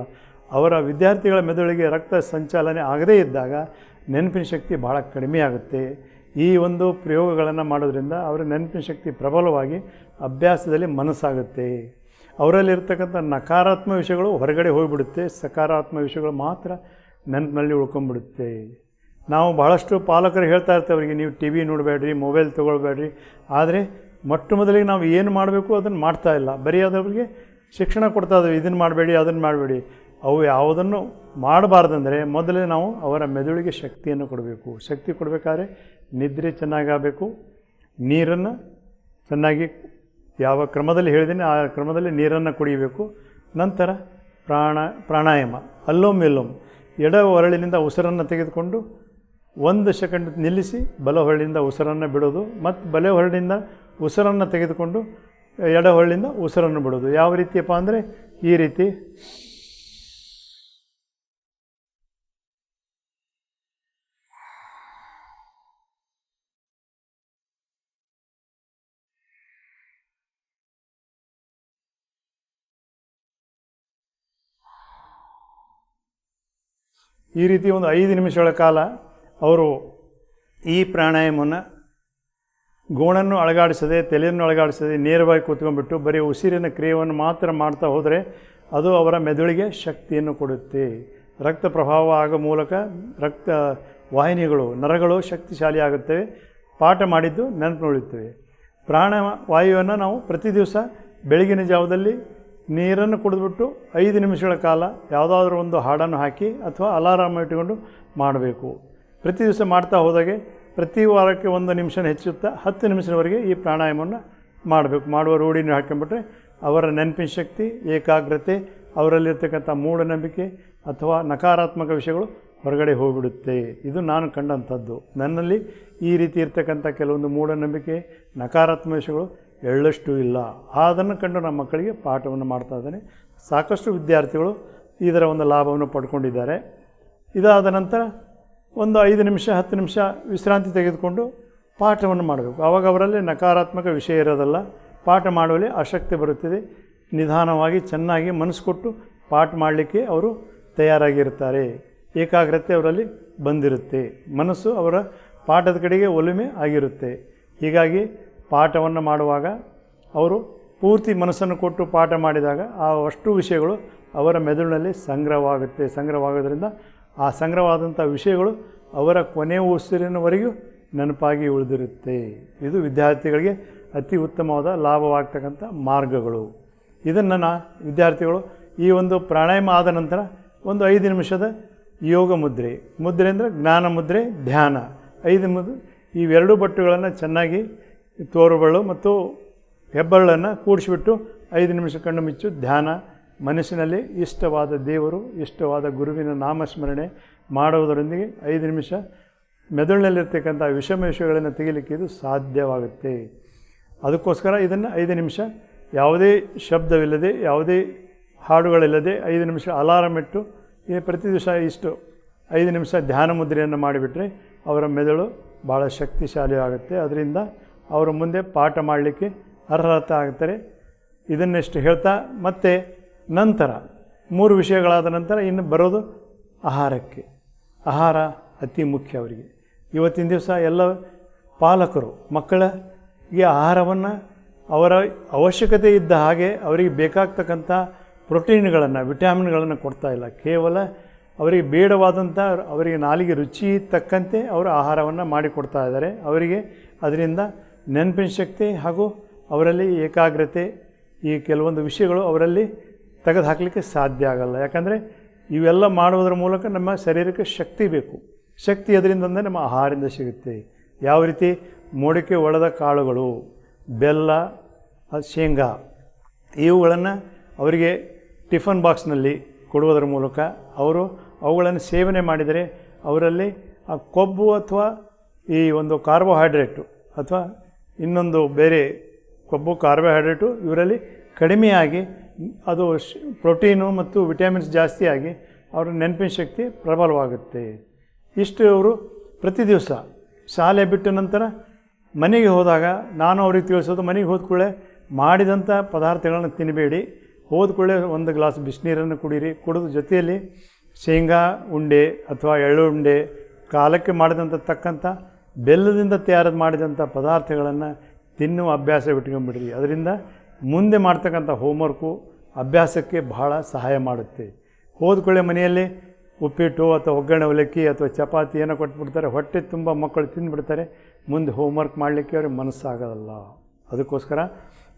ಅವರ ವಿದ್ಯಾರ್ಥಿಗಳ ಮೆದುಳಿಗೆ ರಕ್ತ ಸಂಚಾಲನೆ ಆಗದೇ ಇದ್ದಾಗ ನೆನಪಿನ ಶಕ್ತಿ ಭಾಳ ಕಡಿಮೆ ಆಗುತ್ತೆ. ಈ ಒಂದು ಪ್ರಯೋಗಗಳನ್ನು ಮಾಡೋದ್ರಿಂದ ಅವರ ನೆನಪಿನ ಶಕ್ತಿ ಪ್ರಬಲವಾಗಿ ಅಭ್ಯಾಸದಲ್ಲಿ ಮನಸ್ಸಾಗುತ್ತೆ. ಅವರಲ್ಲಿರ್ತಕ್ಕಂಥ ನಕಾರಾತ್ಮಕ ವಿಷಯಗಳು ಹೊರಗಡೆ ಹೋಗಿಬಿಡುತ್ತೆ. ಸಕಾರಾತ್ಮಕ ವಿಷಯಗಳು ಮಾತ್ರ ನೆನಪಿನಲ್ಲಿ ಉಳ್ಕೊಂಡ್ಬಿಡುತ್ತೆ ನಾವು ಭಾಳಷ್ಟು ಪಾಲಕರು ಹೇಳ್ತಾ ಇರ್ತೇವೆ, ಅವರಿಗೆ ನೀವು ಟಿ ವಿ ನೋಡಬೇಡ್ರಿ, ಮೊಬೈಲ್ ತೊಗೊಳ್ಬೇಡ್ರಿ. ಆದರೆ ಮೊಟ್ಟ ಮೊದಲಿಗೆ ನಾವು ಏನು ಮಾಡಬೇಕು ಅದನ್ನು ಮಾಡ್ತಾ ಇಲ್ಲ. ಬರೀ ಅದವರಿಗೆ ಶಿಕ್ಷಣ ಕೊಡ್ತಾ ಇದ್ದೀವಿ ಇದನ್ನು ಮಾಡಬೇಡಿ, ಅದನ್ನು ಮಾಡಬೇಡಿ. ಅವು ಯಾವುದನ್ನು ಮಾಡಬಾರ್ದಂದರೆ ಮೊದಲೇ ನಾವು ಅವರ ಮೆದುಳಿಗೆ ಶಕ್ತಿಯನ್ನು ಕೊಡಬೇಕು. ಶಕ್ತಿ ಕೊಡಬೇಕಾದ್ರೆ ನಿದ್ರೆ ಚೆನ್ನಾಗಬೇಕು ನೀರನ್ನು ಚೆನ್ನಾಗಿ ಯಾವ ಕ್ರಮದಲ್ಲಿ ಹೇಳಿದ್ದೀನಿ, ಆ ಕ್ರಮದಲ್ಲಿ ನೀರನ್ನು ಕುಡಿಯಬೇಕು. ನಂತರ ಪ್ರಾಣ, ಪ್ರಾಣಾಯಾಮ. ಅಲ್ಲೋಮ್ ಎಲ್ಲೋಮ್ ಎಡ ಹೊರಳಿನಿಂದ ಉಸಿರನ್ನು ತೆಗೆದುಕೊಂಡು ಒಂದು ಸೆಕೆಂಡ್ ನಿಲ್ಲಿಸಿ ಬಲ ಹೊರಳಿನಿಂದ ಉಸಿರನ್ನು ಬಿಡೋದು. ಮತ್ತು ಬಲೆ ಹೊರಳಿಂದ ಉಸಿರನ್ನು ತೆಗೆದುಕೊಂಡು ಎಡಹೊಳ್ಳಿಂದ ಉಸಿರನ್ನು ಬಿಡೋದು ಯಾವ ರೀತಿಯಪ್ಪ ಅಂದರೆ ಈ ರೀತಿ. ಈ ರೀತಿ ಒಂದು ಐದು ನಿಮಿಷಗಳ ಕಾಲ ಅವರು ಈ ಪ್ರಾಣಾಯಾಮವನ್ನು ಗೋಣನ್ನು ಅಳಗಾಡಿಸದೆ, ತಲೆಯನ್ನು ಅಳಗಾಡಿಸದೆ ನೇರವಾಗಿ ಕೂತ್ಕೊಂಡ್ಬಿಟ್ಟು ಬರೀ ಉಸಿರಿನ ಕ್ರಿಯೆಯನ್ನು ಮಾತ್ರ ಮಾಡ್ತಾ ಹೋದರೆ ಅದು ಅವರ ಮೆದುಳಿಗೆ ಶಕ್ತಿಯನ್ನು ಕೊಡುತ್ತೆ. ರಕ್ತ ಪ್ರಭಾವ ಆಗೋ ಮೂಲಕ ರಕ್ತ ವಾಹಿನಿಗಳು, ನರಗಳು ಶಕ್ತಿಶಾಲಿ ಆಗುತ್ತವೆ ಪಾಠ ಮಾಡಿದ್ದು ನೆನಪಿನುಳಿಯುತ್ತವೆ ಪ್ರಾಣ ವಾಯುವನ್ನು ನಾವು ಪ್ರತಿ ದಿವಸ ಬೆಳಗಿನ ಜಾವದಲ್ಲಿ ನೀರನ್ನು ಕುಡಿದ್ಬಿಟ್ಟು ಐದು ನಿಮಿಷಗಳ ಕಾಲ ಯಾವುದಾದ್ರೂ ಒಂದು ಹಾಡನ್ನು ಹಾಕಿ ಅಥವಾ ಅಲಾರಾಮ್ ಇಟ್ಟುಕೊಂಡು ಮಾಡಬೇಕು. ಪ್ರತಿ ದಿವಸ ಮಾಡ್ತಾ ಹೋದಾಗೆ ಪ್ರತಿ ವಾರಕ್ಕೆ ಒಂದು ನಿಮಿಷ ಹೆಚ್ಚುತ್ತಾ ಹತ್ತು ನಿಮಿಷದವರೆಗೆ ಈ ಪ್ರಾಣಾಯಾಮವನ್ನು ಮಾಡಬೇಕು. ಮಾಡುವ ರೂಢಿನ ಹಾಕೊಂಡ್ಬಿಟ್ರೆ ಅವರ ನೆನಪಿನ ಶಕ್ತಿ, ಏಕಾಗ್ರತೆ, ಅವರಲ್ಲಿರ್ತಕ್ಕಂಥ ಮೂಢನಂಬಿಕೆ ಅಥವಾ ನಕಾರಾತ್ಮಕ ವಿಷಯಗಳು ಹೊರಗಡೆ ಹೋಗಿಬಿಡುತ್ತೆ. ಇದು ನಾನು ಕಂಡಂಥದ್ದು. ನನ್ನಲ್ಲಿ ಈ ರೀತಿ ಇರ್ತಕ್ಕಂಥ ಕೆಲವೊಂದು ಮೂಢನಂಬಿಕೆ, ನಕಾರಾತ್ಮಕ ವಿಷಯಗಳು ಎಳ್ಳಷ್ಟು ಇಲ್ಲ. ಅದನ್ನು ಕಂಡು ನಮ್ಮ ಮಕ್ಕಳಿಗೆ ಪಾಠವನ್ನು ಮಾಡ್ತಾ ಇದ್ದೇನೆ. ಸಾಕಷ್ಟು ವಿದ್ಯಾರ್ಥಿಗಳು ಇದರ ಒಂದು ಲಾಭವನ್ನು ಪಡ್ಕೊಂಡಿದ್ದಾರೆ. ಇದಾದ ನಂತರ ಒಂದು ಐದು ನಿಮಿಷ, ಹತ್ತು ನಿಮಿಷ ವಿಶ್ರಾಂತಿ ತೆಗೆದುಕೊಂಡು ಪಾಠವನ್ನು ಮಾಡಬೇಕು. ಆವಾಗ ಅವರಲ್ಲಿ ನಕಾರಾತ್ಮಕ ವಿಷಯ ಇರೋದಲ್ಲ. ಪಾಠ ಮಾಡುವಲ್ಲಿ ಆಸಕ್ತಿ ಬರುತ್ತದೆ. ನಿಧಾನವಾಗಿ, ಚೆನ್ನಾಗಿ ಮನಸ್ಸು ಕೊಟ್ಟು ಪಾಠ ಮಾಡಲಿಕ್ಕೆ ಅವರು ತಯಾರಾಗಿರ್ತಾರೆ ಏಕಾಗ್ರತೆ ಅವರಲ್ಲಿ ಬಂದಿರುತ್ತೆ. ಮನಸ್ಸು ಅವರ ಪಾಠದ ಕಡೆಗೆ ಒಲುಮೆ ಆಗಿರುತ್ತೆ. ಹೀಗಾಗಿ ಪಾಠವನ್ನು ಮಾಡುವಾಗ ಅವರು ಪೂರ್ತಿ ಮನಸ್ಸನ್ನು ಕೊಟ್ಟು ಪಾಠ ಮಾಡಿದಾಗ ಆ ಅಷ್ಟು ವಿಷಯಗಳು ಅವರ ಮೆದುಳಿನಲ್ಲಿ ಸಂಗ್ರಹವಾಗುತ್ತೆ. ಸಂಗ್ರಹವಾಗೋದ್ರಿಂದ ಆ ಸಂಗ್ರಹವಾದಂಥ ವಿಷಯಗಳು ಅವರ ಕೊನೆಯ ಉಸಿರಿನವರೆಗೂ ನೆನಪಾಗಿ ಉಳಿದಿರುತ್ತೆ. ಇದು ವಿದ್ಯಾರ್ಥಿಗಳಿಗೆ ಅತಿ ಉತ್ತಮವಾದ ಲಾಭವಾಗ್ತಕ್ಕಂಥ ಮಾರ್ಗಗಳು. ಇದನ್ನು ನಾ ವಿದ್ಯಾರ್ಥಿಗಳು ಈ ಒಂದು ಪ್ರಾಣಾಯಾಮ ಆದ ನಂತರ ಒಂದು ಐದು ನಿಮಿಷದ ಯೋಗ ಮುದ್ರೆ. ಮುದ್ರೆ ಅಂದರೆ ಜ್ಞಾನ ಮುದ್ರೆ, ಧ್ಯಾನ. ಐದು ಮುದ್ರೆ ಇವೆರಡು ಬಟ್ಟುಗಳನ್ನು ಚೆನ್ನಾಗಿ ತೋರುಬಳ್ಳು ಮತ್ತು ಹೆಬ್ಬರಳನ್ನು ಕೂಡಿಸಿಬಿಟ್ಟು ಐದು ನಿಮಿಷ ಕಣ್ಣು ಮುಚ್ಚು, ಧ್ಯಾನ. ಮನಸ್ಸಿನಲ್ಲಿ ಇಷ್ಟವಾದ ದೇವರು, ಇಷ್ಟವಾದ ಗುರುವಿನ ನಾಮಸ್ಮರಣೆ ಮಾಡುವುದರೊಂದಿಗೆ ಐದು ನಿಮಿಷ ಮೆದುಳಿನಲ್ಲಿರ್ತಕ್ಕಂಥ ವಿಷಮ ವಿಷಯಗಳನ್ನು ತೆಗಿಲಿಕ್ಕೆ ಇದು ಸಾಧ್ಯವಾಗುತ್ತೆ. ಅದಕ್ಕೋಸ್ಕರ ಇದನ್ನು ಐದು ನಿಮಿಷ ಯಾವುದೇ ಶಬ್ದವಿಲ್ಲದೆ, ಯಾವುದೇ ಹಾಡುಗಳಿಲ್ಲದೆ ಐದು ನಿಮಿಷ ಅಲಾರಂ ಇಟ್ಟು, ಈ ಪ್ರತಿ ದಿವಸ ಇಷ್ಟು ಐದು ನಿಮಿಷ ಧ್ಯಾನ ಮುದ್ರೆಯನ್ನು ಮಾಡಿಬಿಟ್ರೆ ಅವರ ಮೆದುಳು ಭಾಳ ಶಕ್ತಿಶಾಲಿ ಆಗುತ್ತೆ. ಅದರಿಂದ ಅವರು ಮುಂದೆ ಪಾಠ ಮಾಡಲಿಕ್ಕೆ ಅರ್ಹತೆ ಆಗ್ತಾರೆ ಇದನ್ನೆಷ್ಟು ಹೇಳ್ತಾ ಮತ್ತೆ ನಂತರ, ಮೂರು ವಿಷಯಗಳಾದ ನಂತರ ಇನ್ನು ಬರೋದು ಆಹಾರಕ್ಕೆ. ಆಹಾರ ಅತಿ ಮುಖ್ಯ ಅವರಿಗೆ. ಇವತ್ತಿನ ದಿವಸ ಎಲ್ಲ ಪಾಲಕರು, ಮಕ್ಕಳಿಗೆ ಆಹಾರವನ್ನು ಅವರ ಅವಶ್ಯಕತೆ ಇದ್ದ ಹಾಗೆ ಅವರಿಗೆ ಬೇಕಾಗ್ತಕ್ಕಂಥ ಪ್ರೋಟೀನ್ಗಳನ್ನು, ವಿಟಮಿನ್ಗಳನ್ನು ಕೊಡ್ತಾ ಇಲ್ಲ. ಕೇವಲ ಅವರಿಗೆ ಬೇಡವಾದಂಥ ಅವರಿಗೆ ನಾಲಿಗೆ ರುಚಿ ತಕ್ಕಂತೆ ಅವರು ಆಹಾರವನ್ನು ಮಾಡಿಕೊಡ್ತಾ ಇದ್ದಾರೆ. ಅವರಿಗೆ ಅದರಿಂದ ನೆನಪಿನ ಶಕ್ತಿ ಹಾಗೂ ಅವರಲ್ಲಿ ಏಕಾಗ್ರತೆ ಈ ಕೆಲವೊಂದು ವಿಷಯಗಳು ಅವರಲ್ಲಿ ತೆಗೆದು ಹಾಕಲಿಕ್ಕೆ ಸಾಧ್ಯ ಆಗಲ್ಲ. ಯಾಕಂದರೆ ಇವೆಲ್ಲ ಮಾಡುವುದರ ಮೂಲಕ ನಮ್ಮ ಶರೀರಕ್ಕೆ ಶಕ್ತಿ ಬೇಕು. ಶಕ್ತಿ ಅದರಿಂದ ಅಂದರೆ ನಮ್ಮ ಆಹಾರದಿಂದ ಸಿಗುತ್ತೆ. ಯಾವ ರೀತಿ? ಮೋಡಿಕೆ ಒಳದ ಕಾಳುಗಳು, ಬೆಲ್ಲ ಶೇಂಗಾ, ಇವುಗಳನ್ನು ಅವರಿಗೆ ಟಿಫನ್ ಬಾಕ್ಸ್ನಲ್ಲಿ ಕೊಡುವುದರ ಮೂಲಕ ಅವರು ಅವುಗಳನ್ನು ಸೇವನೆ ಮಾಡಿದರೆ ಅವರಲ್ಲಿ ಆ ಕೊಬ್ಬು ಅಥವಾ ಈ ಒಂದು ಕಾರ್ಬೋಹೈಡ್ರೇಟು ಅಥವಾ ಇನ್ನೊಂದು ಬೇರೆ ಕೊಬ್ಬು, ಕಾರ್ಬೋಹೈಡ್ರೇಟು ಇವರಲ್ಲಿ ಕಡಿಮೆಯಾಗಿ ಅದು ಪ್ರೋಟೀನು ಮತ್ತು ವಿಟಮಿನ್ಸ್ ಜಾಸ್ತಿಯಾಗಿ ಅವರ ನೆನಪಿನ ಶಕ್ತಿ ಪ್ರಬಲವಾಗುತ್ತೆ. ಇಷ್ಟು ಅವರು ಪ್ರತಿ ದಿವಸ ಶಾಲೆ ಬಿಟ್ಟ ನಂತರ ಮನೆಗೆ ಹೋದಾಗ ನಾನು ಅವ್ರಿಗೆ ತಿಳಿಸೋದು ಮನೆಗೆ ಹೋದ ಕೂಡಲೇ ಮಾಡಿದಂಥ ಪದಾರ್ಥಗಳನ್ನು ತಿನ್ನಬೇಡಿ ಹೋದ ಕೂಡಲೇ ಒಂದು ಗ್ಲಾಸ್ ಬಿಸಿನೀರನ್ನು ಕುಡೀರಿ. ಕುಡಿದ ಜೊತೆಯಲ್ಲಿ ಶೇಂಗಾ, ಉಂಡೆ ಅಥವಾ ಎಳ್ಳು ಉಂಡೆ, ಕಾಲಕ್ಕೆ ಮಾಡಿದಂಥ ತಕ್ಕಂಥ ಬೆಲ್ಲದಿಂದ ತಯಾರು ಮಾಡಿದಂಥ ಪದಾರ್ಥಗಳನ್ನು ತಿನ್ನುವ ಅಭ್ಯಾಸ ಬಿಟ್ಕೊಂಡ್ಬಿಡ್ರಿ ಅದರಿಂದ ಮುಂದೆ ಮಾಡ್ತಕ್ಕಂಥ ಹೋಮ್ವರ್ಕು ಅಭ್ಯಾಸಕ್ಕೆ ಬಹಳ ಸಹಾಯ ಮಾಡುತ್ತೆ. ಹೋದ ಕೂಡಲೇ ಮನೆಯಲ್ಲಿ ಉಪ್ಪಿಟ್ಟು ಅಥವಾ ಒಗ್ಗರಣೆ, ಅವಲಕ್ಕಿ ಅಥವಾ ಚಪಾತಿ ಏನೋ ಕೊಟ್ಬಿಡ್ತಾರೆ. ಹೊಟ್ಟೆ ತುಂಬ ಮಕ್ಕಳು ತಿಂದುಬಿಡ್ತಾರೆ. ಮುಂದೆ ಹೋಮ್ವರ್ಕ್ ಮಾಡಲಿಕ್ಕೆ ಅವ್ರಿಗೆ ಮನಸ್ಸಾಗೋದಲ್ಲ. ಅದಕ್ಕೋಸ್ಕರ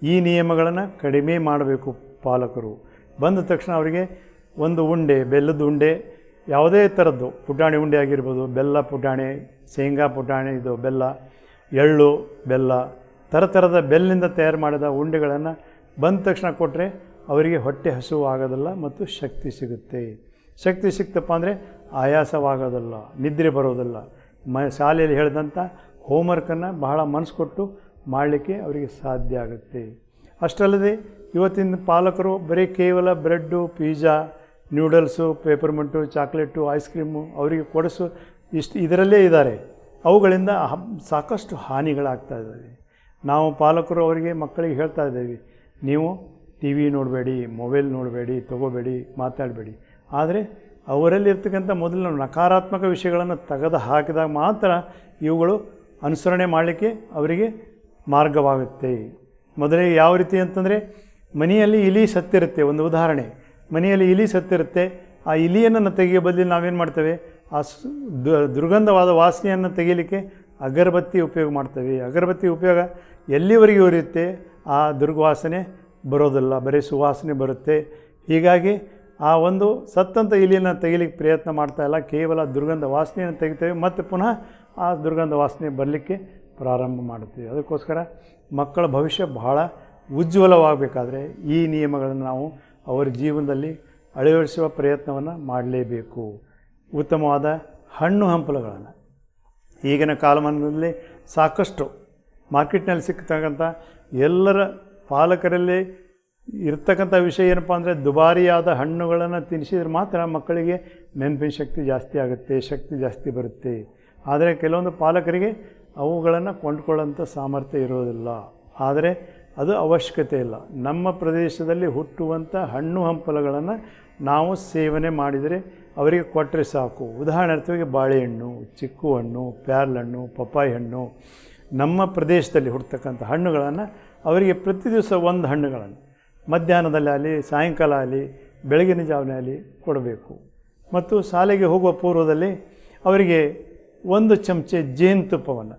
ಈ ನಿಯಮಗಳನ್ನು ಕಡಿಮೆ ಮಾಡಬೇಕು ಪಾಲಕರು. ಬಂದ ತಕ್ಷಣ ಅವರಿಗೆ ಒಂದು ಉಂಡೆ, ಬೆಲ್ಲದ ಉಂಡೆ, ಯಾವುದೇ ಥರದ್ದು ಪುಟಾಣಿ ಉಂಡೆ ಆಗಿರ್ಬೋದು, ಬೆಲ್ಲ ಪುಟಾಣಿ, ಶೇಂಗಾ ಪುಟಾಣಿ ಇದು ಬೆಲ್ಲ, ಎಳ್ಳು ಬೆಲ್ಲ ಥರ ಥರದ ಬೆಲ್ಲಿಂದ ತಯಾರು ಮಾಡಿದ ಉಂಡೆಗಳನ್ನು ಬಂದ ತಕ್ಷಣ ಕೊಟ್ಟರೆ ಅವರಿಗೆ ಹೊಟ್ಟೆ ಹಸಿವು ಆಗೋದಿಲ್ಲ ಮತ್ತು ಶಕ್ತಿ ಸಿಗುತ್ತೆ. ಶಕ್ತಿ ಸಿಕ್ತಪ್ಪ ಅಂದರೆ ಆಯಾಸವಾಗೋದಲ್ಲ, ನಿದ್ರೆ ಬರೋದಿಲ್ಲ. ಮ, ಶಾಲೆಯಲ್ಲಿ ಹೇಳಿದಂಥ ಹೋಮ್ವರ್ಕನ್ನು ಬಹಳ ಮನಸ್ಸು ಕೊಟ್ಟು ಮಾಡಲಿಕ್ಕೆ ಅವರಿಗೆ ಸಾಧ್ಯ ಆಗುತ್ತೆ. ಅಷ್ಟಲ್ಲದೆ ಇವತ್ತಿನ ಪಾಲಕರು ಬರೀ ಕೇವಲ bread, pizza noodles peppermint chocolate, ice cream ಅವರಿಗೆ ಕೊಡಿಸು ಇಷ್ಟು ಇದರಲ್ಲೇ ಇದ್ದಾರೆ. ಅವುಗಳಿಂದ ಸಾಕಷ್ಟು ಹಾನಿಗಳಾಗ್ತಾ ಇದ್ದಾವೆ. ನಾವು ಪಾಲಕರು ಅವರಿಗೆ ಮಕ್ಕಳಿಗೆ ಹೇಳ್ತಾ ಇದ್ದೀವಿ, ನೀವು ಟಿ ವಿ ನೋಡಬೇಡಿ, ಮೊಬೈಲ್ ನೋಡಬೇಡಿ, ತಗೋಬೇಡಿ, ಮಾತಾಡಬೇಡಿ. ಆದರೆ ಅವರಲ್ಲಿರ್ತಕ್ಕಂಥ ಮೊದಲು ನಕಾರಾತ್ಮಕ ವಿಷಯಗಳನ್ನು ತೆಗೆದು ಹಾಕಿದಾಗ ಮಾತ್ರ ಇವುಗಳು ಅನುಸರಣೆ ಮಾಡಲಿಕ್ಕೆ ಅವರಿಗೆ ಮಾರ್ಗವಾಗುತ್ತೆ. ಮೊದಲೇ ಯಾವ ರೀತಿ ಅಂತಂದರೆ, ಮನೆಯಲ್ಲಿ ಇಲಿ ಸತ್ತಿರುತ್ತೆ, ಒಂದು ಉದಾಹರಣೆ. ಮನೆಯಲ್ಲಿ ಇಲಿ ಸತ್ತಿರುತ್ತೆ, ಆ ಇಲಿಯನ್ನು ತೆಗೆಯೋ ಬದಲು ನಾವೇನು ಮಾಡ್ತೇವೆ? ಆ ದುರ್ಗಂಧವಾದ ವಾಸನೆಯನ್ನು ತೆಗೀಲಿಕ್ಕೆ ಅಗರಬತ್ತಿ ಉಪಯೋಗ ಮಾಡ್ತೇವೆ. ಅಗರಬತ್ತಿ ಉಪಯೋಗ ಎಲ್ಲಿವರೆಗೆ ಉರಿಯುತ್ತೆ? ಆ ದುರ್ಗವಾಸನೆ ಬರೋದಿಲ್ಲ, ಬರೀ ಸುವಾಸನೆ ಬರುತ್ತೆ. ಹೀಗಾಗಿ ಆ ಒಂದು ಸತ್ತಂತ ಇಲಿಯನ್ನು ತೆಗಿಲಿಕ್ಕೆ ಪ್ರಯತ್ನ ಮಾಡ್ತಾ ಇಲ್ಲ. ಕೇವಲ ದುರ್ಗಂಧ ವಾಸನೆಯನ್ನು ತೆಗಿತೇವೆ ಮತ್ತು ಪುನಃ ಆ ದುರ್ಗಂಧ ವಾಸನೆ ಬರಲಿಕ್ಕೆ ಪ್ರಾರಂಭ ಮಾಡುತ್ತೇವೆ. ಅದಕ್ಕೋಸ್ಕರ ಮಕ್ಕಳ ಭವಿಷ್ಯ ಬಹಳ ಉಜ್ವಲವಾಗಬೇಕಾದ್ರೆ ಈ ನಿಯಮಗಳನ್ನು ನಾವು ಅವರ ಜೀವನದಲ್ಲಿ ಅಳವಡಿಸುವ ಪ್ರಯತ್ನವನ್ನು ಮಾಡಲೇಬೇಕು. ಉತ್ತಮವಾದ ಹಣ್ಣು ಹಂಪಲುಗಳನ್ನು ಈಗಿನ ಕಾಲಮಾನದಲ್ಲಿ ಸಾಕಷ್ಟು ಮಾರ್ಕೆಟ್ನಲ್ಲಿ ಸಿಕ್ಕತಕ್ಕಂಥ ಎಲ್ಲರ ಪಾಲಕರಲ್ಲಿ ಇರ್ತಕ್ಕಂಥ ವಿಷಯ ಏನಪ್ಪ ಅಂದರೆ ದುಬಾರಿಯಾದ ಹಣ್ಣುಗಳನ್ನು ತಿನ್ನಿಸಿದ್ರೆ ಮಾತ್ರ ಮಕ್ಕಳಿಗೆ ನೆನಪಿನ ಶಕ್ತಿ ಜಾಸ್ತಿ ಆಗುತ್ತೆ, ಶಕ್ತಿ ಜಾಸ್ತಿ ಬರುತ್ತೆ. ಆದರೆ ಕೆಲವೊಂದು ಪಾಲಕರಿಗೆ ಅವುಗಳನ್ನು ಕೊಂಡ್ಕೊಳ್ಳೋಂಥ ಸಾಮರ್ಥ್ಯ ಇರೋದಿಲ್ಲ. ಆದರೆ ಅದು ಅವಶ್ಯಕತೆ ಇಲ್ಲ. ನಮ್ಮ ಪ್ರದೇಶದಲ್ಲಿ ಹುಟ್ಟುವಂಥ ಹಣ್ಣು ಹಂಪಲುಗಳನ್ನು ನಾವು ಸೇವನೆ ಮಾಡಿದರೆ ಅವರಿಗೆ ಕೊಟ್ಟರೆ ಸಾಕು. ಉದಾಹರಣಾರ್ಥವಾಗಿ ಬಾಳೆಹಣ್ಣು ಚಿಕ್ಕು ಹಣ್ಣು ಪ್ಯಾರ್ಲಣ್ಣು ಪಪ್ಪಾಯಿ ಹಣ್ಣು ನಮ್ಮ ಪ್ರದೇಶದಲ್ಲಿ ಹುಡ್ತಕ್ಕಂಥ ಹಣ್ಣುಗಳನ್ನು ಅವರಿಗೆ ಪ್ರತಿ ದಿವಸ ಒಂದು ಹಣ್ಣುಗಳನ್ನು ಮಧ್ಯಾಹ್ನದಲ್ಲಿ ಆಗಲಿ, ಸಾಯಂಕಾಲ ಆಗಲಿ, ಬೆಳಗಿನ ಜಾವನಲ್ಲಿ ಕೊಡಬೇಕು. ಮತ್ತು ಶಾಲೆಗೆ ಹೋಗುವ ಪೂರ್ವದಲ್ಲಿ ಅವರಿಗೆ ಒಂದು ಚಮಚೆ ಜೇನುತುಪ್ಪವನ್ನು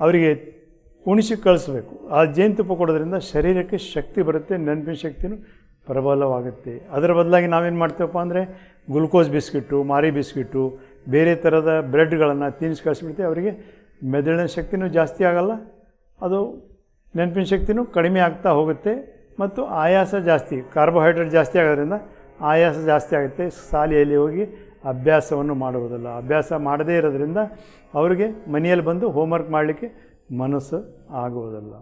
ಅವರಿಗೆ ಉಣಿಸಿ ಕಳಿಸ್ಬೇಕು. ಆ ಜೇನುತುಪ್ಪ ಕೊಡೋದ್ರಿಂದ ಶರೀರಕ್ಕೆ ಶಕ್ತಿ ಬರುತ್ತೆ, ನೆನಪಿನ ಶಕ್ತಿನೂ ಪ್ರಬಲವಾಗುತ್ತೆ. ಅದರ ಬದಲಾಗಿ ನಾವೇನು ಮಾಡ್ತೇವಪ್ಪ ಅಂದರೆ ಗ್ಲುಕೋಸ್ ಬಿಸ್ಕಿಟ್ಟು, ಮಾರಿ ಬಿಸ್ಕಿಟ್ಟು, ಬೇರೆ ಥರದ ಬ್ರೆಡ್ಗಳನ್ನು ತಿನ್ನಿಸಿ ಕಳಿಸ್ಬಿಡ್ತೀವಿ. ಅವರಿಗೆ ಮೆದುಳಿನ ಶಕ್ತಿನೂ ಜಾಸ್ತಿ ಆಗಲ್ಲ, ಅದು ನೆನಪಿನ ಶಕ್ತಿನೂ ಕಡಿಮೆ ಆಗ್ತಾ ಹೋಗುತ್ತೆ ಮತ್ತು ಆಯಾಸ ಜಾಸ್ತಿ ಕಾರ್ಬೋಹೈಡ್ರೇಟ್ ಜಾಸ್ತಿ ಆಗೋದ್ರಿಂದ ಆಯಾಸ ಜಾಸ್ತಿ ಆಗುತ್ತೆ. ಶಾಲೆಯಲ್ಲಿ ಹೋಗಿ ಅಭ್ಯಾಸವನ್ನು ಮಾಡುವುದಿಲ್ಲ. ಅಭ್ಯಾಸ ಮಾಡದೇ ಇರೋದ್ರಿಂದ ಅವರಿಗೆ ಮನೆಯಲ್ಲಿ ಬಂದು ಹೋಮ್ವರ್ಕ್ ಮಾಡಲಿಕ್ಕೆ ಮನಸ್ಸು ಆಗುವುದಿಲ್ಲ.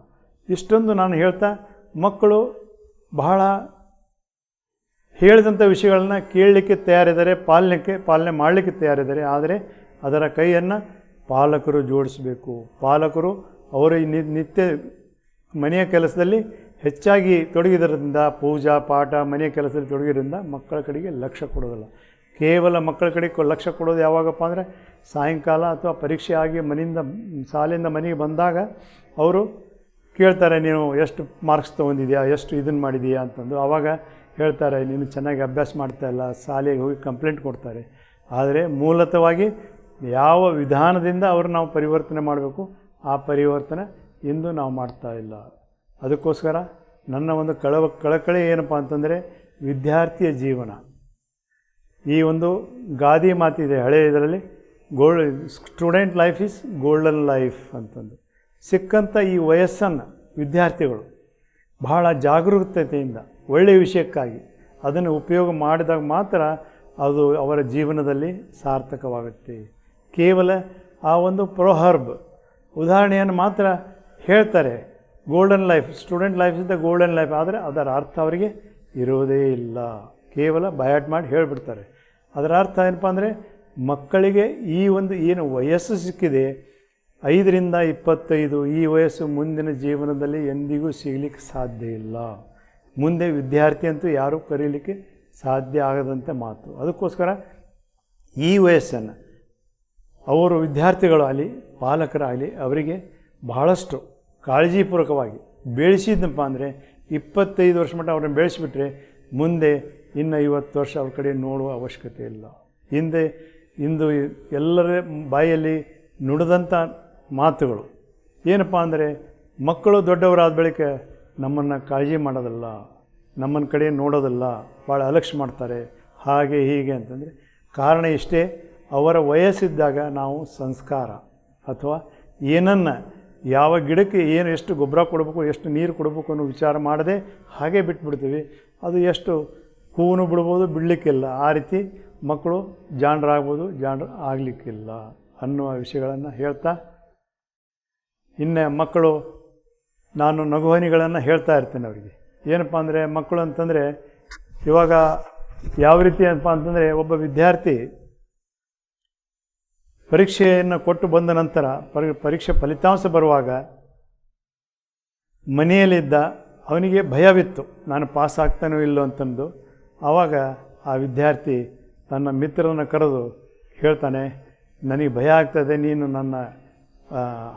ಇಷ್ಟೊಂದು ನಾನು ಹೇಳ್ತಾ, ಮಕ್ಕಳು ಬಹಳ ಹೇಳಿದಂಥ ವಿಷಯಗಳನ್ನ ಕೇಳಲಿಕ್ಕೆ ತಯಾರಿದ್ದಾರೆ, ಪಾಲನೆಗೆ, ಪಾಲನೆ ಮಾಡಲಿಕ್ಕೆ ತಯಾರಿದ್ದಾರೆ. ಆದರೆ ಅದರ ಕೈಯನ್ನು ಪಾಲಕರು ಜೋಡಿಸಬೇಕು. ಪಾಲಕರು ಅವರ ನಿತ್ಯ ಮನೆಯ ಕೆಲಸದಲ್ಲಿ ಹೆಚ್ಚಾಗಿ ತೊಡಗಿದ್ರಿಂದ, ಪೂಜಾ, ಪಾಠ ಮನೆಯ ಕೆಲಸದಲ್ಲಿ ತೊಡಗಿದ್ರಿಂದ ಮಕ್ಕಳ ಕಡೆಗೆ ಲಕ್ಷ್ಯ ಕೊಡೋದಿಲ್ಲ. ಕೇವಲ ಮಕ್ಕಳ ಕಡೆ ಕೊ- ಲಕ್ಷ್ಯ ಕೊಡೋದು ಯಾವಾಗಪ್ಪ ಅಂದರೆ ಸಾಯಂಕಾಲ ಅಥವಾ ಪರೀಕ್ಷೆ ಆಗಿ ಮನೆಯಿಂದ, ಶಾಲೆಯಿಂದ ಮನೆಗೆ ಬಂದಾಗ ಅವರು ಕೇಳ್ತಾರೆ, ನೀನು ಎಷ್ಟು ಮಾರ್ಕ್ಸ್ ತೊಗೊಂಡಿದ್ಯಾ? ಎಷ್ಟು ಇದನ್ನು ಮಾಡಿದೀಯಾ? ಅಂತಂದು. ಆವಾಗ ಹೇಳ್ತಾರೆ, ನೀನು ಚೆನ್ನಾಗಿ ಅಭ್ಯಾಸ ಮಾಡ್ತಾ ಇಲ್ಲ. ಶಾಲೆಗೆ ಹೋಗಿ ಕಂಪ್ಲೇಂಟ್ ಕೊಡ್ತಾರೆ. ಆದರೆ ಮೂಲತಃವಾಗಿ ಯಾವ ವಿಧಾನದಿಂದ ಅವರು ನಾವು ಪರಿವರ್ತನೆ ಮಾಡಬೇಕು, ಆ ಪರಿವರ್ತನೆ ಇಂದು ನಾವು ಮಾಡ್ತಾ ಇಲ್ಲ. ಅದಕ್ಕೋಸ್ಕರ ನನ್ನ ಒಂದು ಕಳವ, ಕಳಕಳಿ ಏನಪ್ಪ ಅಂತಂದರೆ ವಿದ್ಯಾರ್ಥಿಯ ಜೀವನ. ಈ ಒಂದು ಗಾದಿ ಮಾತಿದೆ ಹಳೆ ಇದರಲ್ಲಿ gold student life is golden life ಅಂತಂದು. ಸಿಕ್ಕಂಥ ಈ ವಯಸ್ಸನ್ನು ವಿದ್ಯಾರ್ಥಿಗಳು ಬಹಳ ಜಾಗರೂಕತೆಯಿಂದ ಒಳ್ಳೆಯ ವಿಷಯಕ್ಕಾಗಿ ಅದನ್ನು ಉಪಯೋಗ ಮಾಡಿದಾಗ ಮಾತ್ರ ಅದು ಅವರ ಜೀವನದಲ್ಲಿ ಸಾರ್ಥಕವಾಗುತ್ತೆ. ಕೇವಲ ಆ ಒಂದು ಪ್ರೊಹರ್ಬ್. ಉದಾಹರಣೆಯನ್ನು ಮಾತ್ರ ಹೇಳ್ತಾರೆ. ಗೋಲ್ಡನ್ ಲೈಫ್ ಸ್ಟೂಡೆಂಟ್ ಲೈಫ್ ಇದ್ದ ಗೋಲ್ಡನ್ ಲೈಫ್ ಆದರೆ ಅದರ ಅರ್ಥ ಅವರಿಗೆ ಇರೋದೇ ಇಲ್ಲ. ಕೇವಲ ಬಯಾಟ್ ಮಾಡಿ ಹೇಳಿಬಿಡ್ತಾರೆ. ಅದರ ಅರ್ಥ ಏನಪ್ಪ ಅಂದರೆ ಮಕ್ಕಳಿಗೆ ಈ ಒಂದು ಏನು ವಯಸ್ಸು ಸಿಕ್ಕಿದೆ, ಐದರಿಂದ ಇಪ್ಪತ್ತೈದು ಈ ವಯಸ್ಸು ಮುಂದಿನ ಜೀವನದಲ್ಲಿ ಎಂದಿಗೂ ಸಿಗಲಿಕ್ಕೆ ಸಾಧ್ಯ ಇಲ್ಲ. ಮುಂದೆ ವಿದ್ಯಾರ್ಥಿ ಅಂತೂ ಯಾರೂ ಕರೀಲಿಕ್ಕೆ ಸಾಧ್ಯ ಆಗದಂತೆ ಮಾತು. ಅದಕ್ಕೋಸ್ಕರ ಈ ವಯಸ್ಸನ್ನು ಅವರು ವಿದ್ಯಾರ್ಥಿಗಳಾಗಲಿ, ಪಾಲಕರಾಗಲಿ ಅವರಿಗೆ ಬಹಳಷ್ಟು ಕಾಳಜಿಪೂರ್ವಕವಾಗಿ ಬೆಳೆಸಿದ್ನಪ್ಪ ಅಂದರೆ ಇಪ್ಪತ್ತೈದು ವರ್ಷ ಮಟ್ಟ ಅವ್ರನ್ನ ಬೆಳೆಸಿಬಿಟ್ರೆ ಮುಂದೆ ಇನ್ನು ಐವತ್ತು ವರ್ಷ ಅವ್ರ ಕಡೆ ನೋಡುವ ಅವಶ್ಯಕತೆ ಇಲ್ಲ. ಹಿಂದೆ ಇಂದು ಎಲ್ಲರ ಬಾಯಲ್ಲಿ ನುಡಿದಂಥ ಮಾತುಗಳು. ಏನಪ್ಪ ಅಂದರೆ ಮಕ್ಕಳು ದೊಡ್ಡವರಾದ ಬಳಿಕ ನಮ್ಮನ್ನು ಕಾಳಜಿ ಮಾಡೋದಲ್ಲ ನಮ್ಮನ್ನ ಕಡೆ ನೋಡೋದಲ್ಲ ಭಾಳ ಅಲಕ್ಷ್ಯ ಮಾಡ್ತಾರೆ, ಹಾಗೆ ಹೀಗೆ ಅಂತಂದರೆ ಕಾರಣ ಇಷ್ಟೇ ಅವರ ವಯಸ್ಸಿದ್ದಾಗ ನಾವು ಸಂಸ್ಕಾರ ಅಥವಾ ಏನನ್ನು ಯಾವ ಗಿಡಕ್ಕೆ ಏನು ಎಷ್ಟು ಗೊಬ್ಬರ ಕೊಡಬೇಕು, ಎಷ್ಟು ನೀರು ಕೊಡಬೇಕು ಅನ್ನೋ ವಿಚಾರ ಮಾಡದೆ ಹಾಗೆ ಬಿಟ್ಬಿಡ್ತೀವಿ. ಅದು ಎಷ್ಟು ಹೂವನ್ನು ಬಿಡ್ಬೋದು, ಬಿಡಲಿಕ್ಕಿಲ್ಲ. ಆ ರೀತಿ ಮಕ್ಕಳು ಜಾಣರಾಗ್ಬೋದು ಜಾಣರು ಆಗಲಿಕ್ಕಿಲ್ಲ ಅನ್ನುವ ವಿಷಯಗಳನ್ನು ಹೇಳ್ತಾ ಇನ್ನೇ ಮಕ್ಕಳು ನಾನು ನಗುಹನಿಗಳನ್ನು ಹೇಳ್ತಾ ಇರ್ತೇನೆ ಅವರಿಗೆ. ಏನಪ್ಪ ಅಂದರೆ ಮಕ್ಕಳು ಅಂತಂದರೆ ಇವಾಗ ಯಾವ ರೀತಿ ಏನಪ್ಪ ಅಂತಂದರೆ ಒಬ್ಬ ವಿದ್ಯಾರ್ಥಿ ಪರೀಕ್ಷೆಯನ್ನು ಕೊಟ್ಟು ಬಂದ ನಂತರ ಪರಿ, ಪರೀಕ್ಷೆ ಫಲಿತಾಂಶ ಬರುವಾಗ ಮನೆಯಲ್ಲಿದ್ದ ಅವನಿಗೆ ಭಯವಿತ್ತು. ನಾನು ಪಾಸ್ ಆಗ್ತಾನೋ ಇಲ್ಲೋ ಅಂತಂದು. ಆವಾಗ ಆ ವಿದ್ಯಾರ್ಥಿ ತನ್ನ ಮಿತ್ರರನ್ನು ಕರೆದು ಹೇಳ್ತಾನೆ, ನನಗೆ ಭಯ ಆಗ್ತದೆ, ನೀನು ನನ್ನ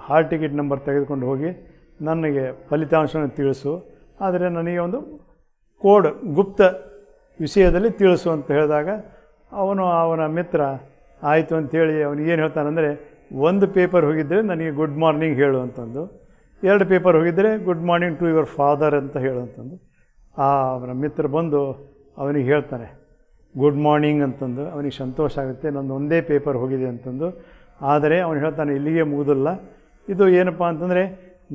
ಹಾಲ್ ಟಿಕೆಟ್ ನಂಬರ್ ತೆಗೆದುಕೊಂಡು ಹೋಗಿ ನನಗೆ ಫಲಿತಾಂಶವನ್ನು ತಿಳಿಸು. ಆದರೆ ನನಗೆ ಒಂದು ಕೋಡ್, ಗುಪ್ತ ವಿಷಯದಲ್ಲಿ ತಿಳಿಸು ಅಂತ ಹೇಳಿದಾಗ ಅವನು, ಅವನ ಮಿತ್ರ ಆಯಿತು ಅವನು ಏನು ಹೇಳ್ತಾನಂದರೆ, ಒಂದು ಪೇಪರ್ ಹೋಗಿದ್ದರೆ ನನಗೆ ಗುಡ್ ಮಾರ್ನಿಂಗ್ ಹೇಳು ಅಂತಂದು. ಎರಡು ಪೇಪರ್ ಹೋಗಿದ್ದರೆ good morning to your father ಅಂತ ಹೇಳು ಅಂತಂದು. ಆ ಅವನ ಮಿತ್ರ ಬಂದು ಅವನಿಗೆ ಹೇಳ್ತಾನೆ ಗುಡ್ ಮಾರ್ನಿಂಗ್ ಅಂತಂದು. ಅವನಿಗೆ ಸಂತೋಷ ಆಗುತ್ತೆ, ನಂದು ಒಂದೇ ಪೇಪರ್ ಹೋಗಿದೆ ಅಂತಂದು. ಆದರೆ ಅವನು ಹೇಳ್ತಾನೆ, ಇಲ್ಲಿಗೆ ಮುಗಿದಿಲ್ಲ. ಇದು ಏನಪ್ಪ ಅಂತಂದರೆ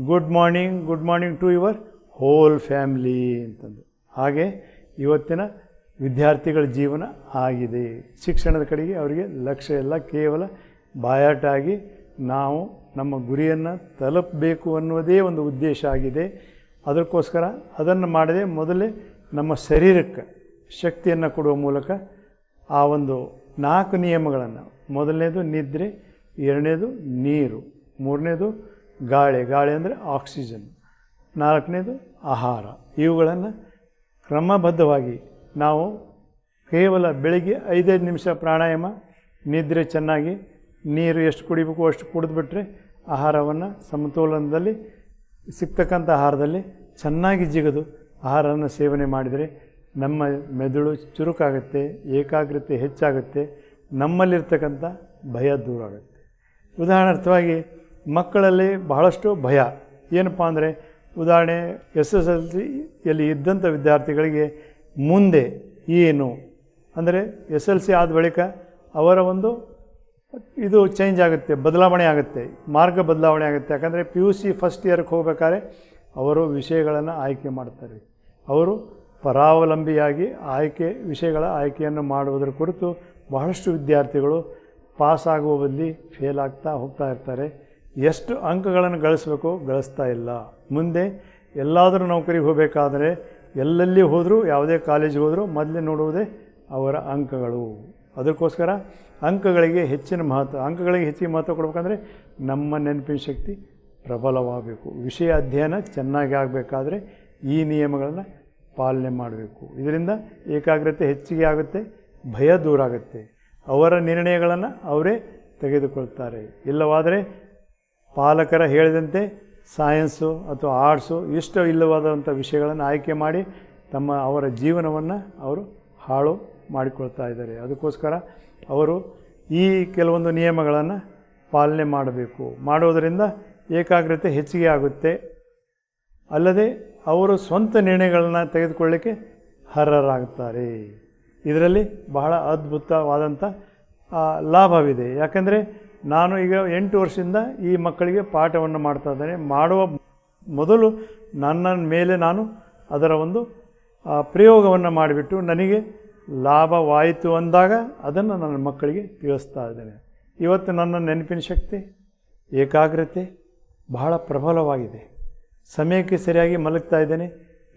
good morning good morning to your whole family ಅಂತಂದು. ಹಾಗೆ ಇವತ್ತಿನ ವಿದ್ಯಾರ್ಥಿಗಳ ಜೀವನ ಆಗಿದೆ. ಶಿಕ್ಷಣದ ಕಡೆಗೆ ಅವರಿಗೆ ಲಕ್ಷ್ಯ ಇಲ್ಲ ಕೇವಲ ಬಾಯಾಟಾಗಿ ನಾವು ನಮ್ಮ ಗುರಿಯನ್ನು ತಲುಪಬೇಕು ಅನ್ನೋದೇ ಒಂದು ಉದ್ದೇಶ ಆಗಿದೆ. ಅದಕ್ಕೋಸ್ಕರ ಅದನ್ನು ಮಾಡದೆ ಮೊದಲೇ ನಮ್ಮ ಶರೀರಕ್ಕೆ ಶಕ್ತಿಯನ್ನು ಕೊಡುವ ಮೂಲಕ ಆ ಒಂದು ನಾಲ್ಕು ನಿಯಮಗಳನ್ನು, ಮೊದಲನೇದು ನಿದ್ರೆ, ಎರಡನೇದು ನೀರು, ಮೂರನೇದು ಗಾಳಿ. ಗಾಳಿ ಅಂದರೆ ಆಕ್ಸಿಜನ್, ನಾಲ್ಕನೇದು ಆಹಾರ. ಇವುಗಳನ್ನು ಕ್ರಮಬದ್ಧವಾಗಿ ನಾವು ಕೇವಲ ಬೆಳಿಗ್ಗೆ ಐದೈದು ನಿಮಿಷ ಪ್ರಾಣಾಯಾಮ, ನಿದ್ರೆ ಚೆನ್ನಾಗಿ ನೀರು ಎಷ್ಟು ಕುಡಿಬೇಕು ಅಷ್ಟು ಕುಡಿದ್ಬಿಟ್ರೆ ಆಹಾರವನ್ನು ಸಮತೋಲನದಲ್ಲಿ, ಸಿಗ್ತಕ್ಕಂಥ ಆಹಾರದಲ್ಲಿ ಚೆನ್ನಾಗಿ ಜಿಗದು ಆಹಾರವನ್ನು ಸೇವನೆ ಮಾಡಿದರೆ ನಮ್ಮ ಮೆದುಳು ಚುರುಕಾಗುತ್ತೆ, ಏಕಾಗ್ರತೆ ಹೆಚ್ಚಾಗುತ್ತೆ, ನಮ್ಮಲ್ಲಿರ್ತಕ್ಕಂಥ ಭಯ ದೂರ ಆಗುತ್ತೆ ಉದಾಹರಣಾರ್ಥವಾಗಿ ಮಕ್ಕಳಲ್ಲಿ ಬಹಳಷ್ಟು ಭಯ. ಏನಪ್ಪ ಅಂದರೆ, ಉದಾಹರಣೆ ಎಸ್ ಎಸ್ ಎಲ್ ಸಿಯಲ್ಲಿ ಇದ್ದಂಥ ವಿದ್ಯಾರ್ಥಿಗಳಿಗೆ ಮುಂದೆ ಏನು? ಅಂದರೆ ಎಸ್ ಎಲ್ ಸಿ ಆದ ಬಳಿಕ ಅವರ ಒಂದು ಇದು ಚೇಂಜ್ ಆಗುತ್ತೆ, ಬದಲಾವಣೆ ಆಗುತ್ತೆ, ಮಾರ್ಗ ಬದಲಾವಣೆ ಆಗುತ್ತೆ. ಯಾಕಂದರೆ ಪಿ ಯು ಸಿ ಫಸ್ಟ್ ಇಯರ್ಗೆ ಹೋಗ್ಬೇಕಾದ್ರೆ ಅವರು ವಿಷಯಗಳನ್ನು ಆಯ್ಕೆ ಮಾಡ್ತಾರೆ. ಅವರು ಪರಾವಲಂಬಿಯಾಗಿ ಆಯ್ಕೆ, ವಿಷಯಗಳ ಆಯ್ಕೆಯನ್ನು ಮಾಡುವುದರ ಕುರಿತು ಬಹಳಷ್ಟು ವಿದ್ಯಾರ್ಥಿಗಳು ಪಾಸಾಗುವ ಬದಲಿ ಫೇಲ್ ಆಗ್ತಾ ಹೋಗ್ತಾ ಇರ್ತಾರೆ. ಎಷ್ಟು ಅಂಕಗಳನ್ನು ಗಳಿಸ್ಬೇಕು ಗಳಿಸ್ತಾ ಇಲ್ಲ. ಮುಂದೆ ಎಲ್ಲಾದರೂ ನೌಕರಿಗೆ ಹೋಗಬೇಕಾದ್ರೆ ಎಲ್ಲೆಲ್ಲಿ ಹೋದರೂ, ಯಾವುದೇ ಕಾಲೇಜಿಗೆ ಹೋದರೂ ಮೊದಲೇ ನೋಡುವುದೇ ಅವರ ಅಂಕಗಳು. ಅದಕ್ಕೋಸ್ಕರ ಅಂಕಗಳಿಗೆ ಹೆಚ್ಚಿನ ಮಹತ್ವ, ಅಂಕಗಳಿಗೆ ಹೆಚ್ಚಿನ ಮಹತ್ವ ಕೊಡಬೇಕಂದ್ರೆ ನಮ್ಮ ನೆನಪಿನ ಶಕ್ತಿ ಪ್ರಬಲವಾಗಬೇಕು. ವಿಷಯ ಅಧ್ಯಯನ ಚೆನ್ನಾಗಿ ಆಗಬೇಕಾದ್ರೆ ಈ ನಿಯಮಗಳನ್ನು ಪಾಲನೆ ಮಾಡಬೇಕು. ಇದರಿಂದ ಏಕಾಗ್ರತೆ ಹೆಚ್ಚಿಗೆ ಆಗುತ್ತೆ, ಭಯ ದೂರ ಆಗುತ್ತೆ. ಅವರ ನಿರ್ಣಯಗಳನ್ನು ಅವರೇ ತೆಗೆದುಕೊಳ್ತಾರೆ. ಇಲ್ಲವಾದರೆ ಪಾಲಕರ ಹೇಳಿದಂತೆ ಸೈನ್ಸು ಅಥವಾ ಆರ್ಟ್ಸು ಇಷ್ಟ ಇಲ್ಲವಾದಂಥ ವಿಷಯಗಳನ್ನು ಆಯ್ಕೆ ಮಾಡಿ ತಮ್ಮ ಅವರ ಜೀವನವನ್ನು ಅವರು ಹಾಳು ಮಾಡಿಕೊಳ್ತಾ ಇದ್ದಾರೆ. ಅದಕ್ಕೋಸ್ಕರ ಅವರು ಈ ಕೆಲವೊಂದು ನಿಯಮಗಳನ್ನು ಪಾಲನೆ ಮಾಡಬೇಕು. ಮಾಡೋದರಿಂದ ಏಕಾಗ್ರತೆ ಹೆಚ್ಚಿಗೆ ಆಗುತ್ತೆ. ಅಲ್ಲದೆ ಅವರು ಸ್ವಂತ ನಿರ್ಣಯಗಳನ್ನು ತೆಗೆದುಕೊಳ್ಳಿಕ್ಕೆ ಅರ್ಹರಾಗುತ್ತಾರೆ ಇದರಲ್ಲಿ ಬಹಳ ಅದ್ಭುತವಾದಂಥ ಲಾಭವಿದೆ. ಯಾಕಂದರೆ ನಾನು ಈಗ ಎಂಟು ವರ್ಷದಿಂದ ಈ ಮಕ್ಕಳಿಗೆ ಪಾಠವನ್ನು ಮಾಡ್ತಾ ಇದ್ದೇನೆ. ಮಾಡುವ ಮೊದಲು ನನ್ನ ಮೇಲೆ ನಾನು ಅದರ ಒಂದು ಪ್ರಯೋಗವನ್ನು ಮಾಡಿಬಿಟ್ಟು ನನಗೆ ಲಾಭವಾಯಿತು ಅಂದಾಗ ಅದನ್ನು ನನ್ನ ಮಕ್ಕಳಿಗೆ ತಿಳಿಸ್ತಾ ಇದ್ದೇನೆ. ಇವತ್ತು ನನ್ನ ನೆನಪಿನ ಶಕ್ತಿ, ಏಕಾಗ್ರತೆ ಬಹಳ ಪ್ರಬಲವಾಗಿದೆ. ಸಮಯಕ್ಕೆ ಸರಿಯಾಗಿ ಮಲಗ್ತಾ ಇದ್ದೇನೆ.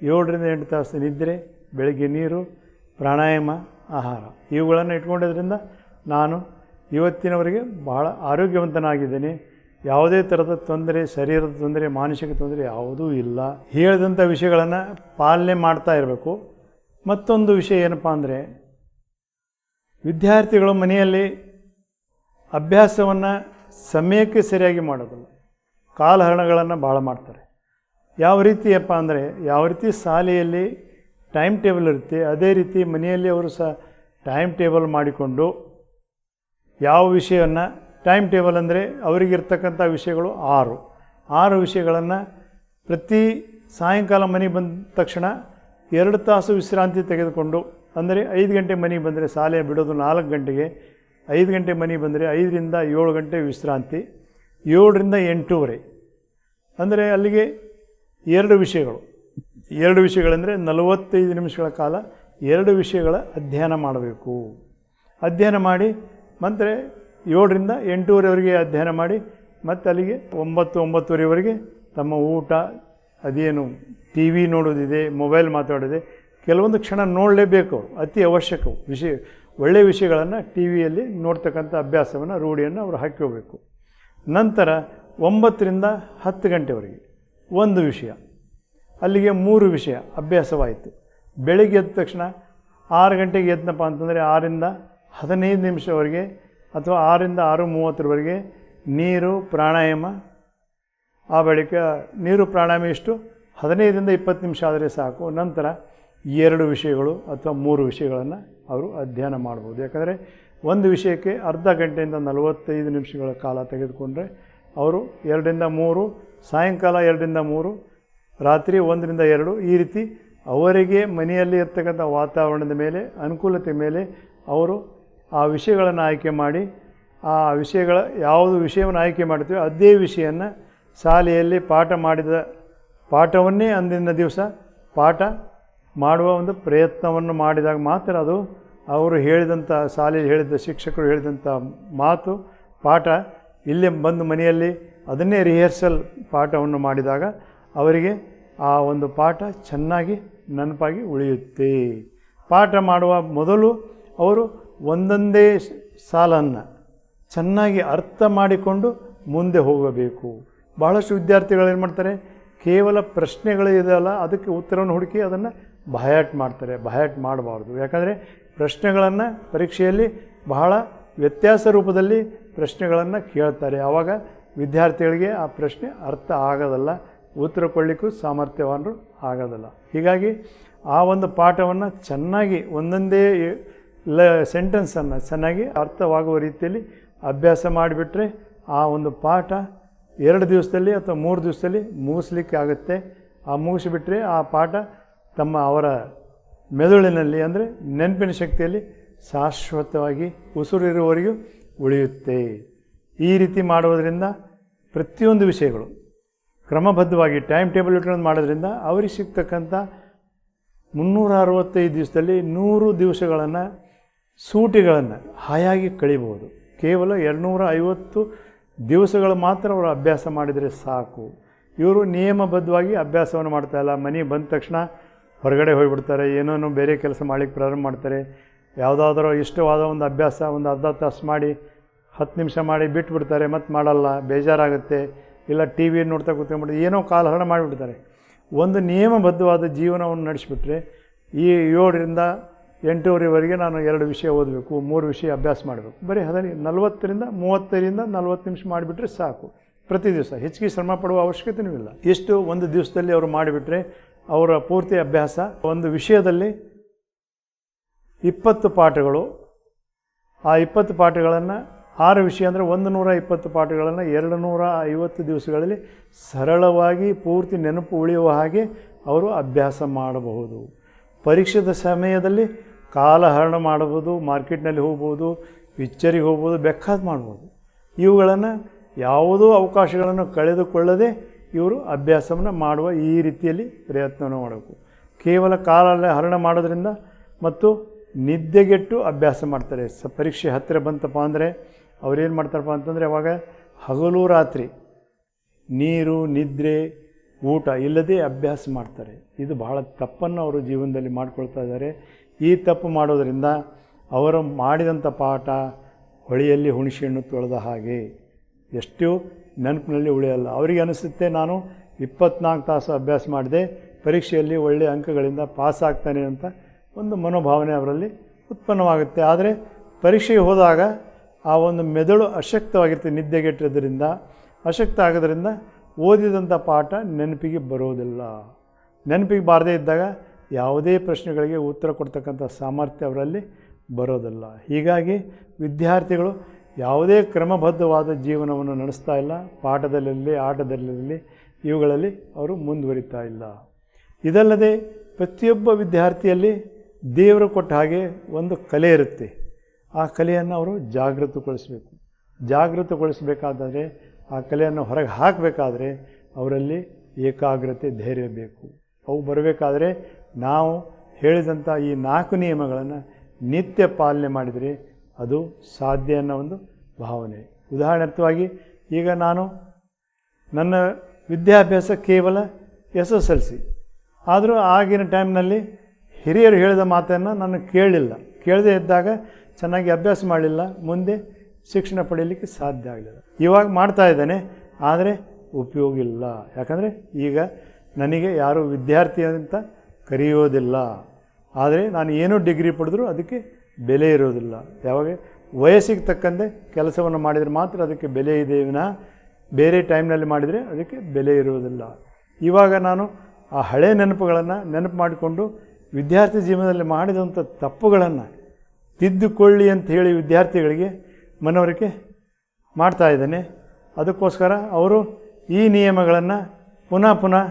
ಏಳರಿಂದ ಎಂಟು ತಾಸು ನಿದ್ರೆ, ಬೆಳಗ್ಗೆ ನೀರು, ಪ್ರಾಣಾಯಾಮ, ಆಹಾರ. ಇವುಗಳನ್ನು ಇಟ್ಕೊಂಡಿದ್ದರಿಂದ ನಾನು ಇವತ್ತಿನವರೆಗೆ ಬಹಳ ಆರೋಗ್ಯವಂತನಾಗಿದ್ದೇನೆ. ಯಾವುದೇ ಥರದ ತೊಂದರೆ, ಶರೀರದ ತೊಂದರೆ, ಮಾನಸಿಕ ತೊಂದರೆ ಯಾವುದೂ ಇಲ್ಲ. ಹೇಳಿದಂಥ ವಿಷಯಗಳನ್ನು ಪಾಲನೆ ಮಾಡ್ತಾ ಇರಬೇಕು. ಮತ್ತೊಂದು ವಿಷಯ ಏನಪ್ಪ ಅಂದರೆ, ವಿದ್ಯಾರ್ಥಿಗಳು ಮನೆಯಲ್ಲಿ ಅಭ್ಯಾಸವನ್ನು ಸಮಯಕ್ಕೆ ಸರಿಯಾಗಿ ಮಾಡೋದಿಲ್ಲ. ಕಾಲಹರಣಗಳನ್ನು ಭಾಳ ಮಾಡ್ತಾರೆ. ಯಾವ ರೀತಿಯಪ್ಪ ಅಂದರೆ, ಯಾವ ರೀತಿ ಶಾಲೆಯಲ್ಲಿ ಟೈಮ್ ಟೇಬಲ್ ಇರುತ್ತೆ, ಅದೇ ರೀತಿ ಮನೆಯಲ್ಲಿ ಅವರು ಸಹ ಟೈಮ್ ಟೇಬಲ್ ಮಾಡಿಕೊಂಡು ಯಾವ ವಿಷಯವನ್ನು ಟೈಮ್ ಟೇಬಲ್ ಅಂದರೆ ಅವರಿಗಿರ್ತಕ್ಕಂಥ ವಿಷಯಗಳು ಆರು. ಆರು ವಿಷಯಗಳನ್ನು ಪ್ರತಿ ಸಾಯಂಕಾಲ ಮನೆಗೆ ಬಂದ ತಕ್ಷಣ ಎರಡು ತಾಸು ವಿಶ್ರಾಂತಿ ತೆಗೆದುಕೊಂಡು, ಅಂದರೆ ಐದು ಗಂಟೆ ಮನೆಗೆ ಬಂದರೆ ಶಾಲೆ ಬಿಡೋದು ನಾಲ್ಕು ಗಂಟೆಗೆ, ಐದು ಗಂಟೆ ಮನೆಗೆ ಬಂದರೆ ಐದರಿಂದ ಏಳು ಗಂಟೆ ವಿಶ್ರಾಂತಿ, ಏಳರಿಂದ ಎಂಟೂವರೆ. ಅಂದರೆ ಅಲ್ಲಿಗೆ ಎರಡು ವಿಷಯಗಳು. ಎರಡು ವಿಷಯಗಳಂದರೆ ನಲವತ್ತೈದು ನಿಮಿಷಗಳ ಕಾಲ ಎರಡು ವಿಷಯಗಳ ಅಧ್ಯಯನ ಮಾಡಬೇಕು. ಅಧ್ಯಯನ ಮಾಡಿ ಮತ್ತೆ ಏಳರಿಂದ ಎಂಟೂವರೆವರೆಗೆ ಅಧ್ಯಯನ ಮಾಡಿ ಮತ್ತು ಅಲ್ಲಿಗೆ ಒಂಬತ್ತು ಒಂಬತ್ತುವರೆವರೆಗೆ ತಮ್ಮ ಊಟ, ಅದೇನು ಟಿ ವಿ ನೋಡೋದಿದೆ ಮೊಬೈಲ್ ಮಾತಾಡೋದೆ ಕೆಲವೊಂದು ಕ್ಷಣ ನೋಡಲೇಬೇಕು, ಅತಿ ಅವಶ್ಯಕವು ವಿಷಯ ಒಳ್ಳೆಯ ವಿಷಯಗಳನ್ನು ಟಿ ವಿಯಲ್ಲಿ ನೋಡ್ತಕ್ಕಂಥ ಅಭ್ಯಾಸವನ್ನು ರೂಢಿಯನ್ನು ಅವರು ಹಾಕ್ಕೋಬೇಕು. ನಂತರ ಒಂಬತ್ತರಿಂದ ಹತ್ತು ಗಂಟೆವರೆಗೆ ಒಂದು ವಿಷಯ, ಅಲ್ಲಿಗೆ ಮೂರು ವಿಷಯ ಅಭ್ಯಾಸವಾಯಿತು. ಬೆಳಿಗ್ಗೆ ಎದ್ದ ತಕ್ಷಣ ಆರು ಗಂಟೆಗೆ ಎದ್ದನಪ್ಪ ಅಂತಂದರೆ ಆರಿಂದ ಹದಿನೈದು ನಿಮಿಷವರೆಗೆ ಅಥವಾ ಆರಿಂದ ಆರು ಮೂವತ್ತರವರೆಗೆ ನೀರು ಪ್ರಾಣಾಯಾಮ. ಆ ಬಳಿಕ ನೀರು ಪ್ರಾಣಾಯಾಮ ಇಷ್ಟು ಹದಿನೈದರಿಂದ ಇಪ್ಪತ್ತು ನಿಮಿಷ ಆದರೆ ಸಾಕು. ನಂತರ ಎರಡು ವಿಷಯಗಳು ಅಥವಾ ಮೂರು ವಿಷಯಗಳನ್ನು ಅವರು ಅಧ್ಯಯನ ಮಾಡ್ಬೋದು. ಯಾಕಂದರೆ ಒಂದು ವಿಷಯಕ್ಕೆ ಅರ್ಧ ಗಂಟೆಯಿಂದ ನಲವತ್ತೈದು ನಿಮಿಷಗಳ ಕಾಲ ತೆಗೆದುಕೊಂಡ್ರೆ ಅವರು ಎರಡರಿಂದ ಮೂರು, ಸಾಯಂಕಾಲ ಎರಡರಿಂದ ಮೂರು, ರಾತ್ರಿ ಒಂದರಿಂದ ಎರಡು ಈ ರೀತಿ ಅವರಿಗೆ ಮನೆಯಲ್ಲಿ ಇರ್ತಕ್ಕಂಥ ವಾತಾವರಣದ ಮೇಲೆ, ಅನುಕೂಲತೆ ಮೇಲೆ ಅವರು ಆ ವಿಷಯಗಳನ್ನು ಆಯ್ಕೆ ಮಾಡಿ, ಆ ವಿಷಯಗಳ ಯಾವುದು ವಿಷಯವನ್ನು ಆಯ್ಕೆ ಮಾಡ್ತೀವಿ ಅದೇ ವಿಷಯವನ್ನು ಶಾಲೆಯಲ್ಲಿ ಪಾಠ ಮಾಡಿದ ಪಾಠವನ್ನೇ ಅಂದಿನ ದಿವಸ ಪಾಠ ಮಾಡುವ ಒಂದು ಪ್ರಯತ್ನವನ್ನು ಮಾಡಿದಾಗ ಮಾತ್ರ ಅದು ಅವರು ಹೇಳಿದಂಥ, ಶಾಲೆಯಲ್ಲಿ ಹೇಳಿದ ಶಿಕ್ಷಕರು ಹೇಳಿದಂಥ ಮಾತು, ಪಾಠ ಇಲ್ಲೇ ಬಂದು ಮನೆಯಲ್ಲಿ ಅದನ್ನೇ ರಿಹರ್ಸಲ್ ಪಾಠವನ್ನು ಮಾಡಿದಾಗ ಅವರಿಗೆ ಆ ಒಂದು ಪಾಠ ಚೆನ್ನಾಗಿ ನೆನಪಾಗಿ ಉಳಿಯುತ್ತೆ. ಪಾಠ ಮಾಡುವ ಮೊದಲು ಅವರು ಒಂದೊಂದೇ ಸಾಲನ್ನು ಚೆನ್ನಾಗಿ ಅರ್ಥ ಮಾಡಿಕೊಂಡು ಮುಂದೆ ಹೋಗಬೇಕು. ಬಹಳಷ್ಟು ವಿದ್ಯಾರ್ಥಿಗಳು ಏನು ಮಾಡ್ತಾರೆ, ಕೇವಲ ಪ್ರಶ್ನೆಗಳು ಇದೆಯಲ್ಲ, ಅದಕ್ಕೆ ಉತ್ತರವನ್ನು ಹುಡುಕಿ ಅದನ್ನು ಬಯಾಟ್ ಮಾಡ್ತಾರೆ. ಬಯಾಟ್ ಮಾಡಬಾರ್ದು. ಯಾಕಂದರೆ ಪ್ರಶ್ನೆಗಳನ್ನು ಪರೀಕ್ಷೆಯಲ್ಲಿ ಬಹಳ ವ್ಯತ್ಯಾಸ ರೂಪದಲ್ಲಿ ಪ್ರಶ್ನೆಗಳನ್ನು ಕೇಳ್ತಾರೆ. ಆವಾಗ ವಿದ್ಯಾರ್ಥಿಗಳಿಗೆ ಆ ಪ್ರಶ್ನೆ ಅರ್ಥ ಆಗೋದಲ್ಲ. ಉತ್ತರ ಕೊಡಲಿಕ್ಕೂ ಸಾಮರ್ಥ್ಯವಾನರು ಆಗೋದಲ್ಲ. ಹೀಗಾಗಿ ಆ ಒಂದು ಪಾಠವನ್ನು ಚೆನ್ನಾಗಿ ಒಂದೊಂದೇ ಲ ಸೆಂಟೆನ್ಸನ್ನು ಚೆನ್ನಾಗಿ ಅರ್ಥವಾಗುವ ರೀತಿಯಲ್ಲಿ ಅಭ್ಯಾಸ ಮಾಡಿಬಿಟ್ರೆ ಆ ಒಂದು ಪಾಠ ಎರಡು ದಿವಸದಲ್ಲಿ ಅಥವಾ ಮೂರು ದಿವಸದಲ್ಲಿ ಮುಗಿಸ್ಲಿಕ್ಕೆ ಆಗುತ್ತೆ. ಆ ಮುಗಿಸಿಬಿಟ್ರೆ ಆ ಪಾಠ ತಮ್ಮ ಅವರ ಮೆದುಳಿನಲ್ಲಿ ಅಂದರೆ ನೆನಪಿನ ಶಕ್ತಿಯಲ್ಲಿ ಶಾಶ್ವತವಾಗಿ ಉಸಿರಿರುವವರೆಗೂ ಉಳಿಯುತ್ತೆ. ಈ ರೀತಿ ಮಾಡುವುದರಿಂದ ಪ್ರತಿಯೊಂದು ವಿಷಯಗಳು ಕ್ರಮಬದ್ಧವಾಗಿ ಟೈಮ್ ಟೇಬಲ್ ಇಟ್ಕೊಂಡು ಮಾಡೋದ್ರಿಂದ ಅವ್ರಿಗೆ ಸಿಗ್ತಕ್ಕಂಥ ಮುನ್ನೂರ ಅರವತ್ತೈದು ದಿವಸದಲ್ಲಿ ನೂರು ದಿವಸಗಳನ್ನು ಸೂಟಿಗಳನ್ನು ಹಾಯಾಗಿ ಕಳಿಬೋದು. ಕೇವಲ ಎರಡುನೂರ ಐವತ್ತು ದಿವಸಗಳು ಮಾತ್ರ ಅವರು ಅಭ್ಯಾಸ ಮಾಡಿದರೆ ಸಾಕು. ಇವರು ನಿಯಮಬದ್ಧವಾಗಿ ಅಭ್ಯಾಸವನ್ನು ಮಾಡ್ತಾ ಇಲ್ಲ. ಮನೆ ಬಂದ ತಕ್ಷಣ ಹೊರಗಡೆ ಹೋಗಿಬಿಡ್ತಾರೆ, ಏನೇನೋ ಬೇರೆ ಕೆಲಸ ಮಾಡಲಿಕ್ಕೆ ಪ್ರಾರಂಭ ಮಾಡ್ತಾರೆ. ಯಾವುದಾದ್ರೂ ಇಷ್ಟವಾದ ಒಂದು ಅಭ್ಯಾಸ, ಒಂದು ಅರ್ಧ ತಾಸು ಮಾಡಿ, ಹತ್ತು ನಿಮಿಷ ಮಾಡಿ ಬಿಟ್ಬಿಡ್ತಾರೆ ಮತ್ತು ಮಾಡಲ್ಲ, ಬೇಜಾರಾಗುತ್ತೆ. ಇಲ್ಲ, ಟಿ ವಿ ನೋಡ್ತಾ ಕೂತ್ಕೊಂಡ್ಬಿಟ್ಟು ಏನೋ ಕಾಲಹರಣ ಮಾಡಿಬಿಡ್ತಾರೆ. ಒಂದು ನಿಯಮಬದ್ಧವಾದ ಜೀವನವನ್ನು ನಡೆಸಿಬಿಟ್ರೆ ಈ ಏಳರಿಂದ ಎಂಟೂವರೆವರೆಗೆ ನಾನು ಎರಡು ವಿಷಯ ಓದಬೇಕು, ಮೂರು ವಿಷಯ ಅಭ್ಯಾಸ ಮಾಡಬೇಕು. ಬರೀ ಅದರಲ್ಲಿ ನಲವತ್ತರಿಂದ ಮೂವತ್ತರಿಂದ ನಲವತ್ತು ನಿಮಿಷ ಮಾಡಿಬಿಟ್ರೆ ಸಾಕು. ಪ್ರತಿ ದಿವಸ, ಹೆಚ್ಚಿಗೆ ಶ್ರಮ ಪಡುವ ಅವಶ್ಯಕತೆಯೂ ಇಲ್ಲ ಎಷ್ಟು ಒಂದು ದಿವಸದಲ್ಲಿ ಅವರು ಮಾಡಿಬಿಟ್ರೆ ಅವರ ಪೂರ್ತಿ ಅಭ್ಯಾಸ, ಒಂದು ವಿಷಯದಲ್ಲಿ ಇಪ್ಪತ್ತು ಪಾಠಗಳು, ಆ ಇಪ್ಪತ್ತು ಪಾಠಗಳನ್ನು, ಆರು ವಿಷಯ ಅಂದರೆ ಒಂದು ನೂರ ಇಪ್ಪತ್ತು ಪಾಠಗಳನ್ನು ಎರಡು ನೂರ ಐವತ್ತು ದಿವಸಗಳಲ್ಲಿ ಸರಳವಾಗಿ, ಪೂರ್ತಿ ನೆನಪು ಉಳಿಯುವ ಹಾಗೆ ಅವರು ಅಭ್ಯಾಸ ಮಾಡಬಹುದು. ಪರೀಕ್ಷೆದ ಸಮಯದಲ್ಲಿ ಕಾಲಹರಣ ಮಾಡ್ಬೋದು ಮಾರ್ಕೆಟ್ನಲ್ಲಿ ಹೋಗ್ಬೋದು ಪಿಚ್ಚರಿಗೆ ಹೋಗ್ಬೋದು ಬೆಕ್ಕಾದ ಮಾಡ್ಬೋದು. ಇವುಗಳನ್ನು ಯಾವುದೋ ಅವಕಾಶಗಳನ್ನು ಕಳೆದುಕೊಳ್ಳದೆ ಇವರು ಅಭ್ಯಾಸವನ್ನು ಮಾಡುವ ಈ ರೀತಿಯಲ್ಲಿ ಪ್ರಯತ್ನವನ್ನು ಮಾಡಬೇಕು. ಕೇವಲ ಕಾಲ ಹರಣ ಮಾಡೋದ್ರಿಂದ ಮತ್ತು ನಿದ್ದೆಗೆಟ್ಟು ಅಭ್ಯಾಸ ಮಾಡ್ತಾರೆ. ಸ ಪರೀಕ್ಷೆ ಹತ್ತಿರ ಬಂತಪ್ಪ ಅಂದರೆ ಅವ್ರೇನು ಮಾಡ್ತಾರಪ್ಪ ಅಂತಂದರೆ ಅವಾಗ ಹಗಲು ರಾತ್ರಿ ನೀರು, ನಿದ್ರೆ ಊಟ ಇಲ್ಲದೆ ಅಭ್ಯಾಸ ಮಾಡ್ತಾರೆ. ಇದು ಬಹಳ ತಪ್ಪನ್ನು ಅವರು ಜೀವನದಲ್ಲಿ ಮಾಡ್ಕೊಳ್ತಾ ಇದ್ದಾರೆ. ಈ ತಪ್ಪು ಮಾಡೋದರಿಂದ ಅವರು ಮಾಡಿದಂಥ ಪಾಠ ಹೊಳೆಯಲ್ಲಿ ಹುಣಸೆಹಣ್ಣು ತೊಳೆದ ಹಾಗೆ ಎಷ್ಟು ನೆನಪಿನಲ್ಲಿ ಉಳಿಯಲ್ಲ. ಅವರಿಗೆ ಅನಿಸುತ್ತೆ, ನಾನು ಇಪ್ಪತ್ನಾಲ್ಕು ತಾಸು ಅಭ್ಯಾಸ ಮಾಡಿದೆ, ಪರೀಕ್ಷೆಯಲ್ಲಿ ಒಳ್ಳೆಯ ಅಂಕಗಳಿಂದ ಪಾಸ್ ಆಗ್ತಾನೆ ಅಂತ ಒಂದು ಮನೋಭಾವನೆ ಅವರಲ್ಲಿ ಉತ್ಪನ್ನವಾಗುತ್ತೆ. ಆದರೆ ಪರೀಕ್ಷೆಗೆ ಹೋದಾಗ ಆ ಒಂದು ಮೆದುಳು ಅಶಕ್ತವಾಗಿರುತ್ತೆ ನಿದ್ದೆಗೆಟ್ಟಿರೋದ್ರಿಂದ ಅಶಕ್ತ ಆಗೋದ್ರಿಂದ ಓದಿದಂಥ ಪಾಠ ನೆನಪಿಗೆ ಬರೋದಿಲ್ಲ. ನೆನಪಿಗೆ ಬಾರದೇ ಇದ್ದಾಗ ಯಾವುದೇ ಪ್ರಶ್ನೆಗಳಿಗೆ ಉತ್ತರ ಕೊಡ್ತಕ್ಕಂಥ ಸಾಮರ್ಥ್ಯ ಅವರಲ್ಲಿ ಬರೋದಿಲ್ಲ. ಹೀಗಾಗಿ ವಿದ್ಯಾರ್ಥಿಗಳು ಯಾವುದೇ ಕ್ರಮಬದ್ಧವಾದ ಜೀವನವನ್ನು ನಡೆಸ್ತಾ ಇಲ್ಲ. ಪಾಠದಲ್ಲಿರಲಿ, ಆಟದಲ್ಲಿರಲಿ, ಇವುಗಳಲ್ಲಿ ಅವರು ಮುಂದುವರಿತಾ ಇಲ್ಲ. ಇದಲ್ಲದೆ ಪ್ರತಿಯೊಬ್ಬ ವಿದ್ಯಾರ್ಥಿಯಲ್ಲಿ ದೇವರು ಕೊಟ್ಟ ಹಾಗೆ ಒಂದು ಕಲೆ ಇರುತ್ತೆ. ಆ ಕಲೆಯನ್ನು ಅವರು ಜಾಗೃತಗೊಳಿಸಬೇಕು. ಜಾಗೃತಗೊಳಿಸಬೇಕಾದರೆ ಆ ಕಲೆಯನ್ನು ಹೊರಗೆ ಹಾಕಬೇಕಾದ್ರೆ ಅವರಲ್ಲಿ ಏಕಾಗ್ರತೆ, ಧೈರ್ಯ ಬೇಕು. ಅವು ಬರಬೇಕಾದ್ರೆ ನಾವು ಹೇಳಿದಂಥ ಈ ನಾಲ್ಕು ನಿಯಮಗಳನ್ನು ನಿತ್ಯ ಪಾಲನೆ ಮಾಡಿದರೆ ಅದು ಸಾಧ್ಯ ಅನ್ನೋ ಒಂದು ಭಾವನೆ. ಉದಾಹರಣಾರ್ಥವಾಗಿ, ಈಗ ನಾನು ನನ್ನ ವಿದ್ಯಾಭ್ಯಾಸ ಕೇವಲ ಎಸ್ ಎಸ್ ಎಲ್ ಸಿ. ಆದರೂ ಆಗಿನ ಟೈಮ್ನಲ್ಲಿ ಹಿರಿಯರು ಹೇಳಿದ ಮಾತನ್ನು ನಾನು ಕೇಳಲಿಲ್ಲ. ಕೇಳದೇ ಇದ್ದಾಗ ಚೆನ್ನಾಗಿ ಅಭ್ಯಾಸ ಮಾಡಲಿಲ್ಲ. ಮುಂದೆ ಶಿಕ್ಷಣ ಪಡೆಯಲಿಕ್ಕೆ ಸಾಧ್ಯ ಆಗಲಿಲ್ಲ. ಇವಾಗ ಮಾಡ್ತಾ ಇದ್ದಾನೆ, ಆದರೆ ಉಪಯೋಗ ಇಲ್ಲ. ಯಾಕಂದರೆ ಈಗ ನನಗೆ ಯಾರು ವಿದ್ಯಾರ್ಥಿ ಅಂತ ಕರೆಯೋದಿಲ್ಲ. ಆದರೆ ನಾನು ಏನೋ ಡಿಗ್ರಿ ಪಡೆದ್ರೂ ಅದಕ್ಕೆ ಬೆಲೆ ಇರೋದಿಲ್ಲ. ಯಾವಾಗ ವಯಸ್ಸಿಗೆ ತಕ್ಕಂತೆ ಕೆಲಸವನ್ನು ಮಾಡಿದರೆ ಮಾತ್ರ ಅದಕ್ಕೆ ಬೆಲೆ ಇದೆ ವಿನ. ಬೇರೆ ಟೈಮ್ನಲ್ಲಿ ಮಾಡಿದರೆ ಅದಕ್ಕೆ ಬೆಲೆ ಇರುವುದಿಲ್ಲ ಇವಾಗ ನಾನು ಆ ಹಳೆ ನೆನಪುಗಳನ್ನು ನೆನಪು ಮಾಡಿಕೊಂಡು ವಿದ್ಯಾರ್ಥಿ ಜೀವನದಲ್ಲಿ ಮಾಡಿದಂಥ ತಪ್ಪುಗಳನ್ನು ತಿದ್ದುಕೊಳ್ಳಿ ಅಂತ ಹೇಳಿ ವಿದ್ಯಾರ್ಥಿಗಳಿಗೆ ಮನವರಿಕೆ ಮಾಡ್ತಾ ಇದ್ದೇನೆ. ಅದಕ್ಕೋಸ್ಕರ ಅವರು ಈ ನಿಯಮಗಳನ್ನು ಪುನಃ ಪುನಃ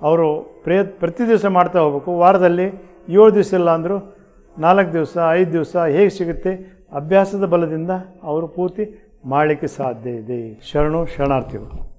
ಅವರು ಪ್ರಯ, ಪ್ರತಿ ದಿವಸ ಮಾಡ್ತಾ ಹೋಗ್ಬೇಕು. ವಾರದಲ್ಲಿ ಏಳು ದಿವಸ ಇಲ್ಲ ಅಂದರೂ ನಾಲ್ಕು ದಿವಸ, ಐದು ದಿವಸ ಹೇಗೆ ಸಿಗುತ್ತೆ ಅಭ್ಯಾಸದ ಬಲದಿಂದ ಅವರು ಪೂರ್ತಿ ಮಾಡಲಿಕ್ಕೆ ಸಾಧ್ಯ ಇದೆ. ಶರಣು, ಶರಣಾರ್ಥಿಗಳು.